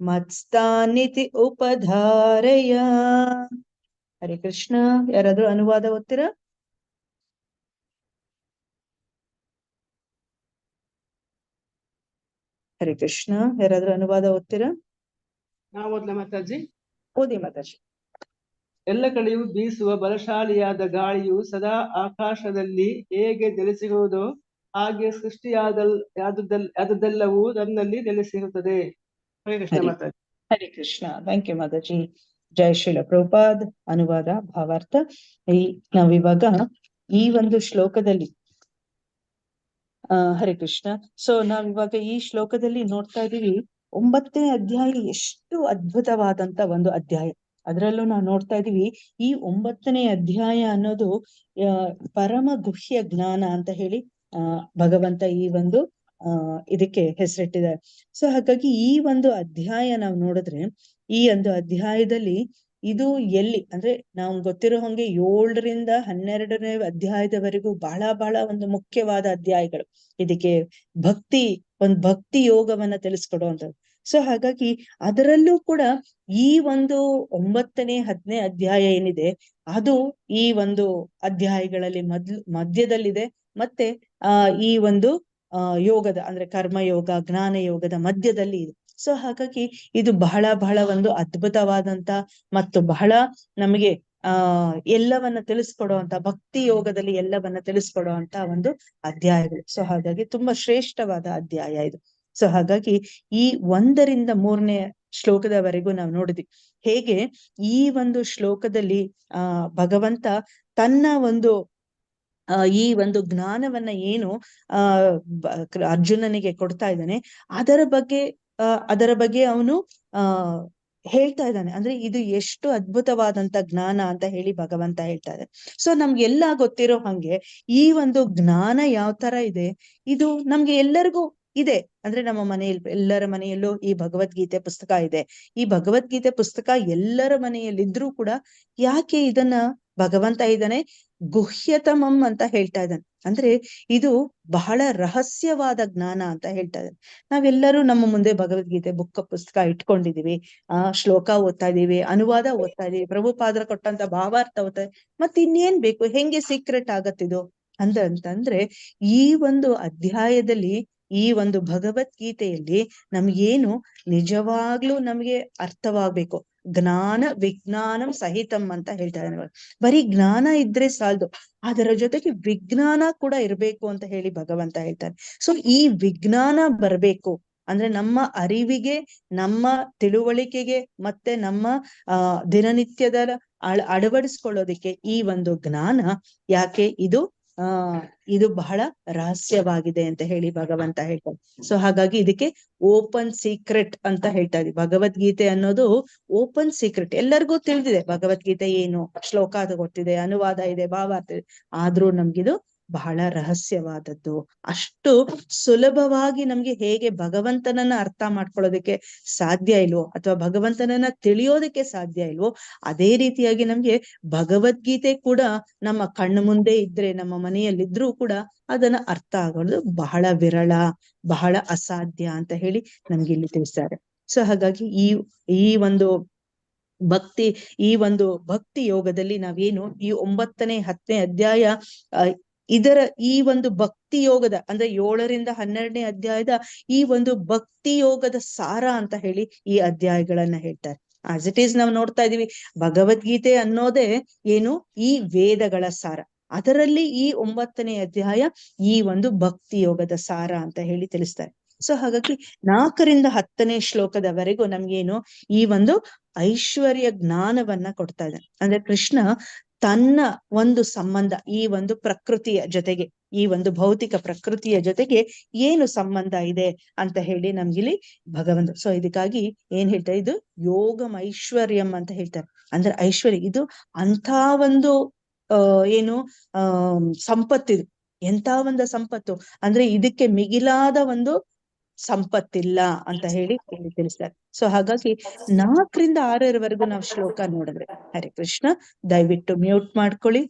ಮತ್ಸ್ತಾನಿತಿ ಉಪಧಾರಯ. ಹರೇ ಕೃಷ್ಣ ಯಾರಾದ್ರೂ ಅನುವಾದ ಓದ್ತೀರಾ? ಹರೇ ಕೃಷ್ಣ ಯಾರಾದ್ರೂ ಅನುವಾದ ಓದ್ತೀರಾ? ನಾ ಓದ್ಲ ಮಾತಾಜಿ? ಓದಿ ಮಾತಾಜಿ. ಎಲ್ಲ ಕಡೆಯೂ ಬೀಸುವ ಬಲಶಾಲಿಯಾದ ಗಾಳಿಯು ಸದಾ ಆಕಾಶದಲ್ಲಿ ಹೇಗೆ ನೆಲೆಸಿರುವುದೋ ಹಾಗೆ ಸೃಷ್ಟಿಯಾದಲ್ ಯಾದುದಲ್ ಯಾದುದೆಲ್ಲವೂ ನನ್ನಲ್ಲಿ ನೆಲೆಸಿರುತ್ತದೆ. ಹರೇ ಕೃಷ್ಣ ಹರೇ ಥ್ಯಾಂಕ್ ಯು ಮಾತಾಜಿ. ಜಯ ಶ್ರೀಲ ಪ್ರಭುಪಾದ್. ಅನುವಾದ ಭಾವಾರ್ಥ. ಈ ನಾವಿವಾಗ ಈ ಒಂದು ಶ್ಲೋಕದಲ್ಲಿ ಆ ಹರೇ ಕೃಷ್ಣ. ಸೊ ನಾವಿವಾಗ ಈ ಶ್ಲೋಕದಲ್ಲಿ ನೋಡ್ತಾ ಇದೀವಿ ಒಂಬತ್ತನೇ ಅಧ್ಯಾಯ ಎಷ್ಟು ಅದ್ಭುತವಾದಂತ ಒಂದು ಅಧ್ಯಾಯ. ಅದರಲ್ಲೂ ನಾವು ನೋಡ್ತಾ ಇದೀವಿ ಈ ಒಂಬತ್ತನೇ ಅಧ್ಯಾಯ ಅನ್ನೋದು ಪರಮ ಗುಹ್ಯ ಜ್ಞಾನ ಅಂತ ಹೇಳಿ ಆ, ಭಗವಂತ ಈ ಒಂದು, ಆ, ಇದಕ್ಕೆ ಹೆಸರಿಟ್ಟಿದ್ದಾರೆ. ಸೊ ಹಾಗಾಗಿ ಈ ಒಂದು ಅಧ್ಯಾಯ ನಾವು ನೋಡಿದ್ರೆ, ಈ ಒಂದು ಅಧ್ಯಾಯದಲ್ಲಿ ಇದು ಎಲ್ಲಿ, ಅಂದ್ರೆ ನಾವು ಗೊತ್ತಿರೋ ಹಂಗೆ ಏಳರಿಂದ ಹನ್ನೆರಡನೇ ಅಧ್ಯಾಯದವರೆಗೂ ಬಹಳ ಬಹಳ ಒಂದು ಮುಖ್ಯವಾದ ಅಧ್ಯಾಯಗಳು. ಇದಕ್ಕೆ ಭಕ್ತಿ, ಒಂದು ಭಕ್ತಿ ಯೋಗವನ್ನ ತಿಳಿಸ್ಕೊಡುವಂಥದ್ದು. ಸೊ ಹಾಗಾಗಿ ಅದರಲ್ಲೂ ಕೂಡ ಈ ಒಂದು ಒಂಬತ್ತನೇ, ಹತ್ತನೇ ಅಧ್ಯಾಯ ಏನಿದೆ, ಅದು ಈ ಒಂದು ಅಧ್ಯಾಯಗಳಲ್ಲಿ ಮೊದ್ಲು, ಮಧ್ಯದಲ್ಲಿದೆ. ಮತ್ತೆ, ಆ, ಈ ಒಂದು, ಆ, ಯೋಗದ ಅಂದ್ರೆ ಕರ್ಮಯೋಗ ಜ್ಞಾನ ಯೋಗದ ಮಧ್ಯದಲ್ಲಿ ಇದೆ. ಸೊ ಹಾಗಾಗಿ ಇದು ಬಹಳ ಬಹಳ ಒಂದು ಅದ್ಭುತವಾದಂತ ಮತ್ತು ಬಹಳ ನಮಗೆ, ಆ, ಎಲ್ಲವನ್ನ ತಿಳಿಸ್ಕೊಡುವಂತ, ಭಕ್ತಿ ಯೋಗದಲ್ಲಿ ಎಲ್ಲವನ್ನ ತಿಳಿಸ್ಕೊಡುವಂತ ಒಂದು ಅಧ್ಯಾಯಗಳು. ಸೊ ಹಾಗಾಗಿ ತುಂಬಾ ಶ್ರೇಷ್ಠವಾದ ಅಧ್ಯಾಯ ಇದು. ಸೊ ಹಾಗಾಗಿ ಈ ಒಂದರಿಂದ ಮೂರನೇ ಶ್ಲೋಕದವರೆಗೂ ನಾವು ನೋಡಿದ್ವಿ. ಹೇಗೆ ಈ ಒಂದು ಶ್ಲೋಕದಲ್ಲಿ, ಆ, ಭಗವಂತ ತನ್ನ ಒಂದು ಈ ಒಂದು ಜ್ಞಾನವನ್ನ ಏನು, ಆ ಅರ್ಜುನನಿಗೆ ಕೊಡ್ತಾ ಇದ್ದಾನೆ, ಅದರ ಬಗ್ಗೆ ಅದರ ಬಗ್ಗೆ ಅವನು ಹೇಳ್ತಾ ಇದ್ದಾನೆ. ಅಂದ್ರೆ ಇದು ಎಷ್ಟು ಅದ್ಭುತವಾದಂತ ಜ್ಞಾನ ಅಂತ ಹೇಳಿ ಭಗವಂತ ಹೇಳ್ತಾ ಇದೆ ಸೊ ನಮ್ಗೆಲ್ಲ ಗೊತ್ತಿರೋ ಹಂಗೆ ಈ ಒಂದು ಜ್ಞಾನ ಯಾವ ತರ ಇದೆ? ಇದು ನಮ್ಗೆ ಎಲ್ಲರಿಗೂ ಇದೆ. ಅಂದ್ರೆ ನಮ್ಮ ಮನೆಯಲ್ಲಿ, ಎಲ್ಲರ ಮನೆಯಲ್ಲೂ ಈ ಭಗವದ್ಗೀತೆ ಪುಸ್ತಕ ಇದೆ. ಈ ಭಗವದ್ಗೀತೆ ಪುಸ್ತಕ ಎಲ್ಲರ ಮನೆಯಲ್ಲಿದ್ರೂ ಕೂಡ ಯಾಕೆ ಇದನ್ನ ಭಗವಂತ ಇದ್ದಾನೆ, ಗುಹ್ಯತಮಂ ಅಂತ ಹೇಳ್ತಾ ಇದ್ದಾನೆ. ಅಂದ್ರೆ ಇದು ಬಹಳ ರಹಸ್ಯವಾದ ಜ್ಞಾನ ಅಂತ ಹೇಳ್ತಾ ಇದ್ದಾನೆ. ನಾವೆಲ್ಲರೂ ನಮ್ಮ ಮುಂದೆ ಭಗವದ್ಗೀತೆ, ಬುಕ್ಕ, ಪುಸ್ತಕ ಇಟ್ಕೊಂಡಿದೀವಿ ಆ ಶ್ಲೋಕ ಓದ್ತಾ ಇದೀವಿ ಅನುವಾದ ಓದ್ತಾ ಇದೀವಿ ಪ್ರಭುಪಾದ್ರ ಕೊಟ್ಟಂತ ಭಾವಾರ್ಥ ಓದ್ತಾ ಮತ್ತೆ ಮತ್ ಇನ್ನೇನ್ ಬೇಕು? ಹೆಂಗೆ ಸೀಕ್ರೆಟ್ ಆಗತ್ತಿದು ಅಂದ ಅಂತಂದ್ರೆ ಈ ಒಂದು ಅಧ್ಯಾಯದಲ್ಲಿ, ಈ ಒಂದು ಭಗವದ್ಗೀತೆಯಲ್ಲಿ ನಮ್ಗೇನು ನಿಜವಾಗ್ಲೂ ನಮ್ಗೆ ಅರ್ಥವಾಗ್ಬೇಕು. ಜ್ಞಾನ ವಿಜ್ಞಾನಂ ಸಹಿತಂ ಅಂತ ಹೇಳ್ತಾರೆ ಬರೀ ಜ್ಞಾನ ಇದ್ರೆ ಸಾಲದು. ಅದರ ಜೊತೆಗೆ ವಿಜ್ಞಾನ ಕೂಡ ಇರಬೇಕು ಅಂತ ಹೇಳಿ ಭಗವಂತ ಹೇಳ್ತಾರೆ. ಸೊ ಈ ವಿಜ್ಞಾನ ಬರ್ಬೇಕು ಅಂದ್ರೆ ನಮ್ಮ ಅರಿವಿಗೆ, ನಮ್ಮ ತಿಳುವಳಿಕೆಗೆ ಮತ್ತೆ ನಮ್ಮ, ಆ, ದಿನನಿತ್ಯದ ಅಳ, ಅಳವಡಿಸ್ಕೊಳ್ಳೋದಿಕ್ಕೆ ಈ ಒಂದು ಜ್ಞಾನ ಯಾಕೆ? ಇದು ಆ, ಇದು ಬಹಳ ರಹಸ್ಯವಾಗಿದೆ ಅಂತ ಹೇಳಿ ಭಗವಂತ ಹೇಳ್ತಾರೆ. ಸೊ ಹಾಗಾಗಿ ಇದಕ್ಕೆ ಓಪನ್ ಸೀಕ್ರೆಟ್ ಅಂತ ಹೇಳ್ತಾ ಇದ್ದೀವಿ ಭಗವದ್ಗೀತೆ ಅನ್ನೋದು ಓಪನ್ ಸೀಕ್ರೆಟ್. ಎಲ್ಲರಿಗೂ ತಿಳಿದಿದೆ ಭಗವದ್ಗೀತೆ ಏನು ಶ್ಲೋಕ ಅದು ಗೊತ್ತಿದೆ ಅನುವಾದ ಇದೆ ಭಾವಾರ್ಥ ಇದೆ ಆದ್ರೂ ನಮ್ಗಿದು ಬಹಳ ರಹಸ್ಯವಾದದ್ದು. ಅಷ್ಟು ಸುಲಭವಾಗಿ ನಮ್ಗೆ ಹೇಗೆ ಭಗವಂತನನ್ನ ಅರ್ಥ ಮಾಡ್ಕೊಳ್ಳೋದಕ್ಕೆ ಸಾಧ್ಯ ಇಲ್ವೋ, ಅಥವಾ ಭಗವಂತನನ್ನ ತಿಳಿಯೋದಕ್ಕೆ ಸಾಧ್ಯ ಇಲ್ವೋ, ಅದೇ ರೀತಿಯಾಗಿ ನಮ್ಗೆ ಭಗವದ್ಗೀತೆ ಕೂಡ ನಮ್ಮ ಕಣ್ಣು ಮುಂದೆ ಇದ್ರೆ, ನಮ್ಮ ಮನೆಯಲ್ಲಿದ್ರೂ ಕೂಡ ಅದನ್ನ ಅರ್ಥ ಆಗೋದು ಬಹಳ ವಿರಳ, ಬಹಳ ಅಸಾಧ್ಯ ಅಂತ ಹೇಳಿ ನಮ್ಗೆ ಇಲ್ಲಿ ತಿಳಿಸ್ತಾರೆ. ಸೊ, ಹಾಗಾಗಿ ಈ ಈ ಒಂದು ಭಕ್ತಿ, ಈ ಒಂದು ಭಕ್ತಿ ಯೋಗದಲ್ಲಿ ನಾವೇನು ಈ ಒಂಬತ್ತನೇ, ಹತ್ತನೇ ಅಧ್ಯಾಯ ಇದರ ಈ ಒಂದು ಭಕ್ತಿ ಯೋಗದ ಅಂದ್ರೆ ಏಳರಿಂದ ಹನ್ನೆರಡನೇ ಅಧ್ಯಾಯದ ಈ ಒಂದು ಭಕ್ತಿ ಯೋಗದ ಸಾರ ಅಂತ ಹೇಳಿ ಈ ಅಧ್ಯಾಯಗಳನ್ನ ಹೇಳ್ತಾರೆ. ಆಸ್ ಇಟ್ ಈಸ್ ನಾವು ನೋಡ್ತಾ ಇದೀವಿ. ಭಗವದ್ಗೀತೆ ಅನ್ನೋದೇ ಏನು? ಈ ವೇದಗಳ ಸಾರ. ಅದರಲ್ಲಿ ಈ ಒಂಬತ್ತನೇ ಅಧ್ಯಾಯ ಈ ಒಂದು ಭಕ್ತಿ ಯೋಗದ ಸಾರ ಅಂತ ಹೇಳಿ ತಿಳಿಸ್ತಾರೆ. ಸೊ ಹಾಗಾಗಿ ನಾಲ್ಕರಿಂದ ಹತ್ತನೇ ಶ್ಲೋಕದವರೆಗೂ ನಮ್ಗೇನು? ಈ ಒಂದು ಐಶ್ವರ್ಯ ಜ್ಞಾನವನ್ನ ಕೊಡ್ತಾ ಇದೆ. ಅಂದ್ರೆ ಕೃಷ್ಣ ತನ್ನ ಒಂದು ಸಂಬಂಧ, ಈ ಒಂದು ಪ್ರಕೃತಿಯ ಜೊತೆಗೆ, ಈ ಒಂದು ಭೌತಿಕ ಪ್ರಕೃತಿಯ ಜೊತೆಗೆ ಏನು ಸಂಬಂಧ ಇದೆ ಅಂತ ಹೇಳಿ ನಮ್ಗಿಲ್ಲಿ ಭಗವಂತ ಸೊ ಇದಕ್ಕಾಗಿ ಏನ್ ಹೇಳ್ತಾರೆ ಇದು ಯೋಗಂ ಐಶ್ವರ್ಯಂ ಅಂತ ಹೇಳ್ತಾರೆ. ಅಂದ್ರೆ ಐಶ್ವರ್ಯ, ಇದು ಅಂಥ ಒಂದು ಏನು ಸಂಪತ್ತಿದು. ಎಂತ ಒಂದು ಸಂಪತ್ತು? ಅಂದ್ರೆ ಇದಕ್ಕೆ ಮಿಗಿಲಾದ ಒಂದು ಸಂಪತ್ತಿಲ್ಲ ಅಂತ ಹೇಳಿ ತಿಳಿಸ್ತಾರೆ. ಸೊ ಹಾಗಾಗಿ ನಾಲ್ಕರಿಂದ ಆರರವರೆಗೂ ನಾವು ಶ್ಲೋಕ ನೋಡಿದ್ರೆ, ಹರೇ ಕೃಷ್ಣ, ದಯವಿಟ್ಟು ಮ್ಯೂಟ್ ಮಾಡ್ಕೊಳ್ಳಿ.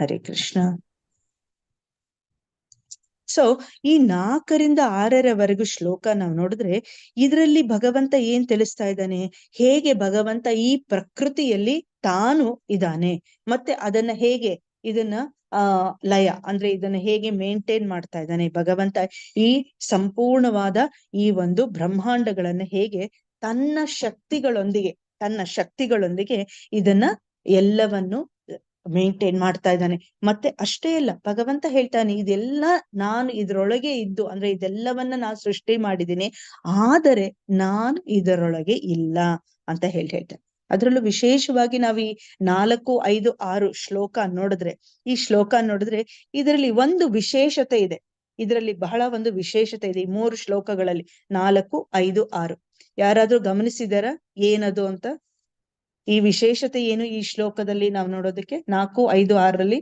ಹರೇ ಕೃಷ್ಣ. ಸೊ ಈ ನಾಲ್ಕರಿಂದ ಆರರವರೆಗೂ ಶ್ಲೋಕ ನಾವು ನೋಡಿದ್ರೆ, ಇದರಲ್ಲಿ ಭಗವಂತ ಏನ್ ತಿಳಿಸ್ತಾ ಇದ್ದಾನೆ? ಹೇಗೆ ಭಗವಂತ ಈ ಪ್ರಕೃತಿಯಲ್ಲಿ ತಾನು ಇದ್ದಾನೆ? ಮತ್ತೆ ಅದನ್ನ ಹೇಗೆ ಇದನ್ನ ಆ, ಲಯ, ಅಂದ್ರೆ ಇದನ್ನ ಹೇಗೆ ಮೇಂಟೈನ್ ಮಾಡ್ತಾ ಇದ್ದಾನೆ? ಭಗವಂತ ಈ ಸಂಪೂರ್ಣವಾದ ಈ ಒಂದು ಬ್ರಹ್ಮಾಂಡಗಳನ್ನ ಹೇಗೆ ತನ್ನ ಶಕ್ತಿಗಳೊಂದಿಗೆ ತನ್ನ ಶಕ್ತಿಗಳೊಂದಿಗೆ ಇದನ್ನ ಎಲ್ಲವನ್ನು ಮೇಂಟೈನ್ ಮಾಡ್ತಾ ಇದ್ದಾನೆ. ಮತ್ತೆ ಅಷ್ಟೇ ಅಲ್ಲ, ಭಗವಂತ ಹೇಳ್ತಾನೆ, ಇದೆಲ್ಲ ನಾನು ಇದರೊಳಗೆ ಇದ್ದು, ಅಂದ್ರೆ ಇದೆಲ್ಲವನ್ನ ನಾನು ಸೃಷ್ಟಿ ಮಾಡಿದ್ದೀನಿ, ಆದರೆ ನಾನು ಇದರೊಳಗೆ ಇಲ್ಲ ಅಂತ ಹೇಳಿ ಹೇಳ್ತಾನೆ. ಅದ್ರಲ್ಲೂ ವಿಶೇಷವಾಗಿ ನಾವು ಈ ನಾಲ್ಕು ಐದು ಆರು ಶ್ಲೋಕ ನೋಡಿದ್ರೆ ಈ ಶ್ಲೋಕ ನೋಡಿದ್ರೆ ಇದರಲ್ಲಿ ಒಂದು ವಿಶೇಷತೆ ಇದೆ. ಇದರಲ್ಲಿ ಬಹಳ ಒಂದು ವಿಶೇಷತೆ ಇದೆ ಈ ಮೂರು ಶ್ಲೋಕಗಳಲ್ಲಿ ನಾಲ್ಕು ಐದು ಆರು. ಯಾರಾದ್ರೂ ಗಮನಿಸಿದಾರ? ಏನದು ಅಂತ? ಈ ವಿಶೇಷತೆ ಏನು ಈ ಶ್ಲೋಕದಲ್ಲಿ ನಾವು ನೋಡೋದಕ್ಕೆ? ನಾಲ್ಕು ಐದು ಆರರಲ್ಲಿ?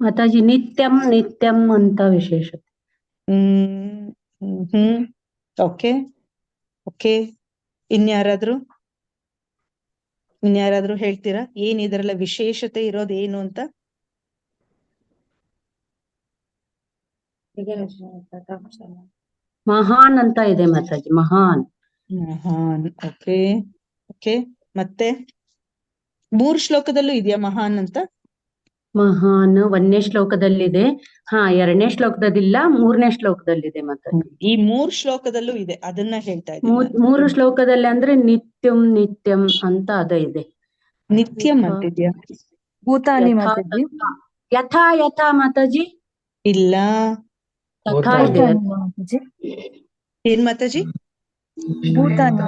ಮಾತಾಜಿ ನಿತ್ಯಂ ನಿತ್ಯಂ ಅಂತ ವಿಶೇಷತೆ. ಹ್ಮ್ ಹ್ಮ್ ಹ್ಮ್. Okay okay. ಇನ್ಯಾರಾದ್ರೂ? ಇನ್ಯಾರಾದ್ರೂ ಹೇಳ್ತೀರಾ? ಏನ್ ಇದರಲ್ಲ ವಿಶೇಷತೆ ಇರೋದು ಏನು ಅಂತ? ಮಹಾನ್ ಅಂತ ಇದೆ ಮಾತಾಜಿ ಮಹಾನ್. ಮಹಾನ್ ಓಕೆ ಓಕೆ. ಮತ್ತೆ? ಮೂರ್ ಶ್ಲೋಕದಲ್ಲೂ ಇದೆಯಾ ಮಹಾನ್ ಅಂತ? ಮಹಾನ್ ಒಂದನೇ ಶ್ಲೋಕದಲ್ಲಿದೆ. ಹಾ ಎರಡನೇ ಶ್ಲೋಕದಲ್ಲಿಲ್ಲ ಮೂರನೇ ಶ್ಲೋಕದಲ್ಲಿದೆ ಮತ್ತೆ ಈ ಮೂರ್ ಶ್ಲೋಕದಲ್ಲೂ ಇದೆ ಅದನ್ನ ಹೇಳ್ತಾ ಇದ್ದೀನಿ ಮೂರು ಶ್ಲೋಕದಲ್ಲಿ ಅಂದ್ರೆ ನಿತ್ಯಂ ನಿತ್ಯಂ ಅಂತ ಅದ ಇದೆ. ನಿತ್ಯಂ ಅಂತಿದ್ಯಾ? ಭೂತಾನಿ ಯಥಾ ಮಾತಾಜಿ. ಯಥಾ ಯಥಾ ಮಾತಾಜಿ? ಇಲ್ಲ. ಏನ್ ಮಾತಾಜಿ? ಭೂತಾನಿ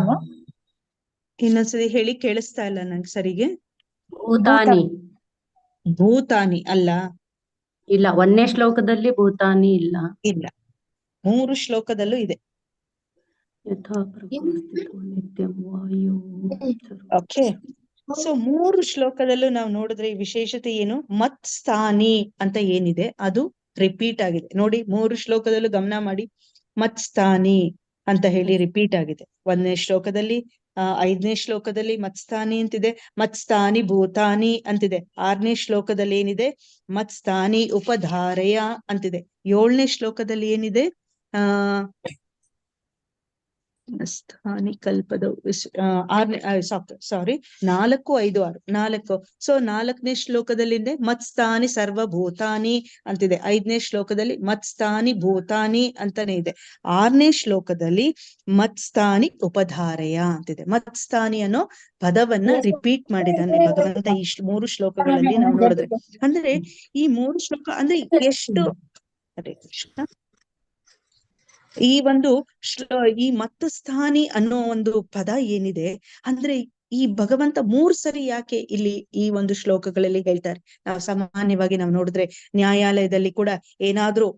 ಇನ್ನೊಂದ್ಸರಿ ಹೇಳಿ ಕೇಳಿಸ್ತಾ ಇಲ್ಲ ನಂಗೆ ಸರಿಗೆ. ಭೂತಾನಿ. ಭೂತಾನಿ ಅಲ್ಲ. ಇಲ್ಲ ಒಂದನೇ ಶ್ಲೋಕದಲ್ಲಿ ಭೂತಾನಿ ಇಲ್ಲ. ಇಲ್ಲ. ಮೂರು ಶ್ಲೋಕದಲ್ಲೂ ಇದೆ. ಓಕೆ ಸೊ ಮೂರು ಶ್ಲೋಕದಲ್ಲೂ ನಾವು ನೋಡಿದ್ರೆ ಈ ವಿಶೇಷತೆ ಏನು? ಮತ್ ಸ್ಥಾನಿ ಅಂತ ಏನಿದೆ? ಅದು ರಿಪೀಟ್ ಆಗಿದೆ. ನೋಡಿ ಮೂರು ಶ್ಲೋಕದಲ್ಲೂ ಗಮನ ಮಾಡಿ. ಮತ್ ಸ್ಥಾನಿ ಅಂತ ಹೇಳಿ ರಿಪೀಟ್ ಆಗಿದೆ. ಒಂದನೇ ಶ್ಲೋಕದಲ್ಲಿ ಐದನೇ ಶ್ಲೋಕದಲ್ಲಿ ಮತ್ಸ್ಥಾನಿ ಅಂತಿದೆ. ಮತ್ಸ್ಥಾನಿ ಭೂತಾನಿ ಅಂತಿದೆ. ಆರನೇ ಶ್ಲೋಕದಲ್ಲಿ ಏನಿದೆ? ಮತ್ಸ್ಥಾನಿ ಉಪಧಾರಯ ಅಂತಿದೆ. ಏಳನೇ ಶ್ಲೋಕದಲ್ಲಿ ಏನಿದೆ? ಆ ಸ್ಥಾನಿ ಕಲ್ಪದ ವಿಸ್- ಆ, ಆರನೇ ಸಾರಿ ನಾಲ್ಕು ಐದು ಆರು ನಾಲ್ಕು. ಸೊ ನಾಲ್ಕನೇ ಶ್ಲೋಕದಲ್ಲಿ ಮತ್ಸ್ಥಾನಿ ಸರ್ವಭೂತಾನಿ ಅಂತಿದೆ. ಐದನೇ ಶ್ಲೋಕದಲ್ಲಿ ಮತ್ಸ್ಥಾನಿ ಭೂತಾನಿ ಅಂತಾನೆ ಇದೆ. ಆರನೇ ಶ್ಲೋಕದಲ್ಲಿ ಮತ್ಸ್ಥಾನಿ ಉಪಧಾರಯ ಅಂತಿದೆ. ಮತ್ಸ್ಥಾನಿ ಅನ್ನೋ ಪದವನ್ನ ರಿಪೀಟ್ ಮಾಡಿದಾನೆ ಭಗವಂತ ಈ ಮೂರು ಶ್ಲೋಕಗಳಲ್ಲಿ ನಾವು ನೋಡಿದ್ರೆ. ಅಂದ್ರೆ ಈ ಮೂರು ಶ್ಲೋಕ ಅಂದ್ರೆ ಎಷ್ಟು ಹರೇ ಕೃಷ್ಣ ಈ ಒಂದು ಈ ಮತ್ತಸ್ಥಾನಿ ಅನ್ನೋ ಒಂದು ಪದ ಏನಿದೆ? ಅಂದ್ರೆ ಈ ಭಗವಂತ ಮೂರ್ ಸರಿ ಯಾಕೆ ಇಲ್ಲಿ ಈ ಒಂದು ಶ್ಲೋಕಗಳಲ್ಲಿ ಹೇಳ್ತಾರೆ? ನಾವು ಸಾಮಾನ್ಯವಾಗಿ ನಾವು ನೋಡಿದ್ರೆ ನ್ಯಾಯಾಲಯದಲ್ಲಿ ಕೂಡ ಏನಾದ್ರೂ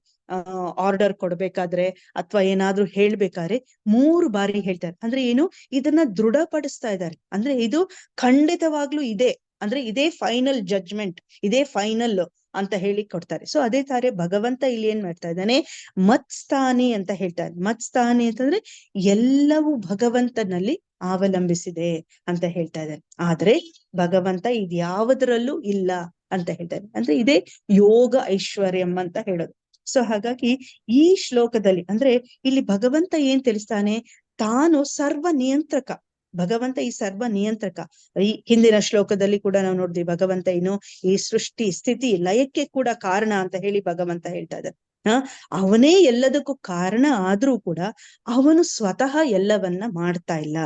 ಆರ್ಡರ್ ಕೊಡ್ಬೇಕಾದ್ರೆ ಅಥವಾ ಏನಾದ್ರೂ ಹೇಳ್ಬೇಕಾದ್ರೆ ಮೂರು ಬಾರಿ ಹೇಳ್ತಾರೆ. ಅಂದ್ರೆ ಏನು? ಇದನ್ನ ದೃಢಪಡಿಸ್ತಾ ಇದ್ದಾರೆ. ಅಂದ್ರೆ ಇದು ಖಂಡಿತವಾಗ್ಲೂ ಇದೆ. ಅಂದ್ರೆ ಇದೇ ಫೈನಲ್ ಜಡ್ಜ್ಮೆಂಟ್ ಇದೇ ಫೈನಲ್ ಅಂತ ಹೇಳಿ ಕೊಡ್ತಾರೆ. ಸೊ ಅದೇ ತಾರೆ ಭಗವಂತ ಇಲ್ಲಿ ಏನ್ ಮಾಡ್ತಾ ಇದ್ದಾನೆ? ಮತ್ಸ್ಥಾನಿ ಅಂತ ಹೇಳ್ತಾರೆ ಮತ್ಸ್ಥಾನಿ ಅಂತಂದ್ರೆ ಎಲ್ಲವೂ ಭಗವಂತನಲ್ಲಿ ಅವಲಂಬಿಸಿದೆ ಅಂತ ಹೇಳ್ತಾ ಇದ್ದಾನೆ. ಆದ್ರೆ ಭಗವಂತ ಇದ್ಯಾವುದರಲ್ಲೂ ಇಲ್ಲ ಅಂತ ಹೇಳ್ತಾರೆ ಅಂದ್ರೆ ಇದೇ ಯೋಗ ಐಶ್ವರ್ಯಂ ಅಂತ ಹೇಳೋದು. ಸೊ ಹಾಗಾಗಿ ಈ ಶ್ಲೋಕದಲ್ಲಿ ಅಂದ್ರೆ ಇಲ್ಲಿ ಭಗವಂತ ಏನ್ ತಿಳಿಸ್ತಾನೆ? ತಾನು ಸರ್ವ ನಿಯಂತ್ರಕ. ಭಗವಂತ ಈ ಸರ್ವ ನಿಯಂತ್ರಕ. ಈ ಹಿಂದಿನ ಶ್ಲೋಕದಲ್ಲಿ ಕೂಡ ನಾವು ನೋಡಿದ್ವಿ, ಭಗವಂತ ಏನು ಈ ಸೃಷ್ಟಿ ಸ್ಥಿತಿ ಲಯಕ್ಕೆ ಕೂಡ ಕಾರಣ ಅಂತ ಹೇಳಿ ಭಗವಂತ ಹೇಳ್ತಾ ಇದ್ದಾರೆ. ಅವನೇ ಎಲ್ಲದಕ್ಕೂ ಕಾರಣ ಆದ್ರೂ ಕೂಡ ಅವನು ಸ್ವತಃ ಎಲ್ಲವನ್ನ ಮಾಡ್ತಾ ಇಲ್ಲ.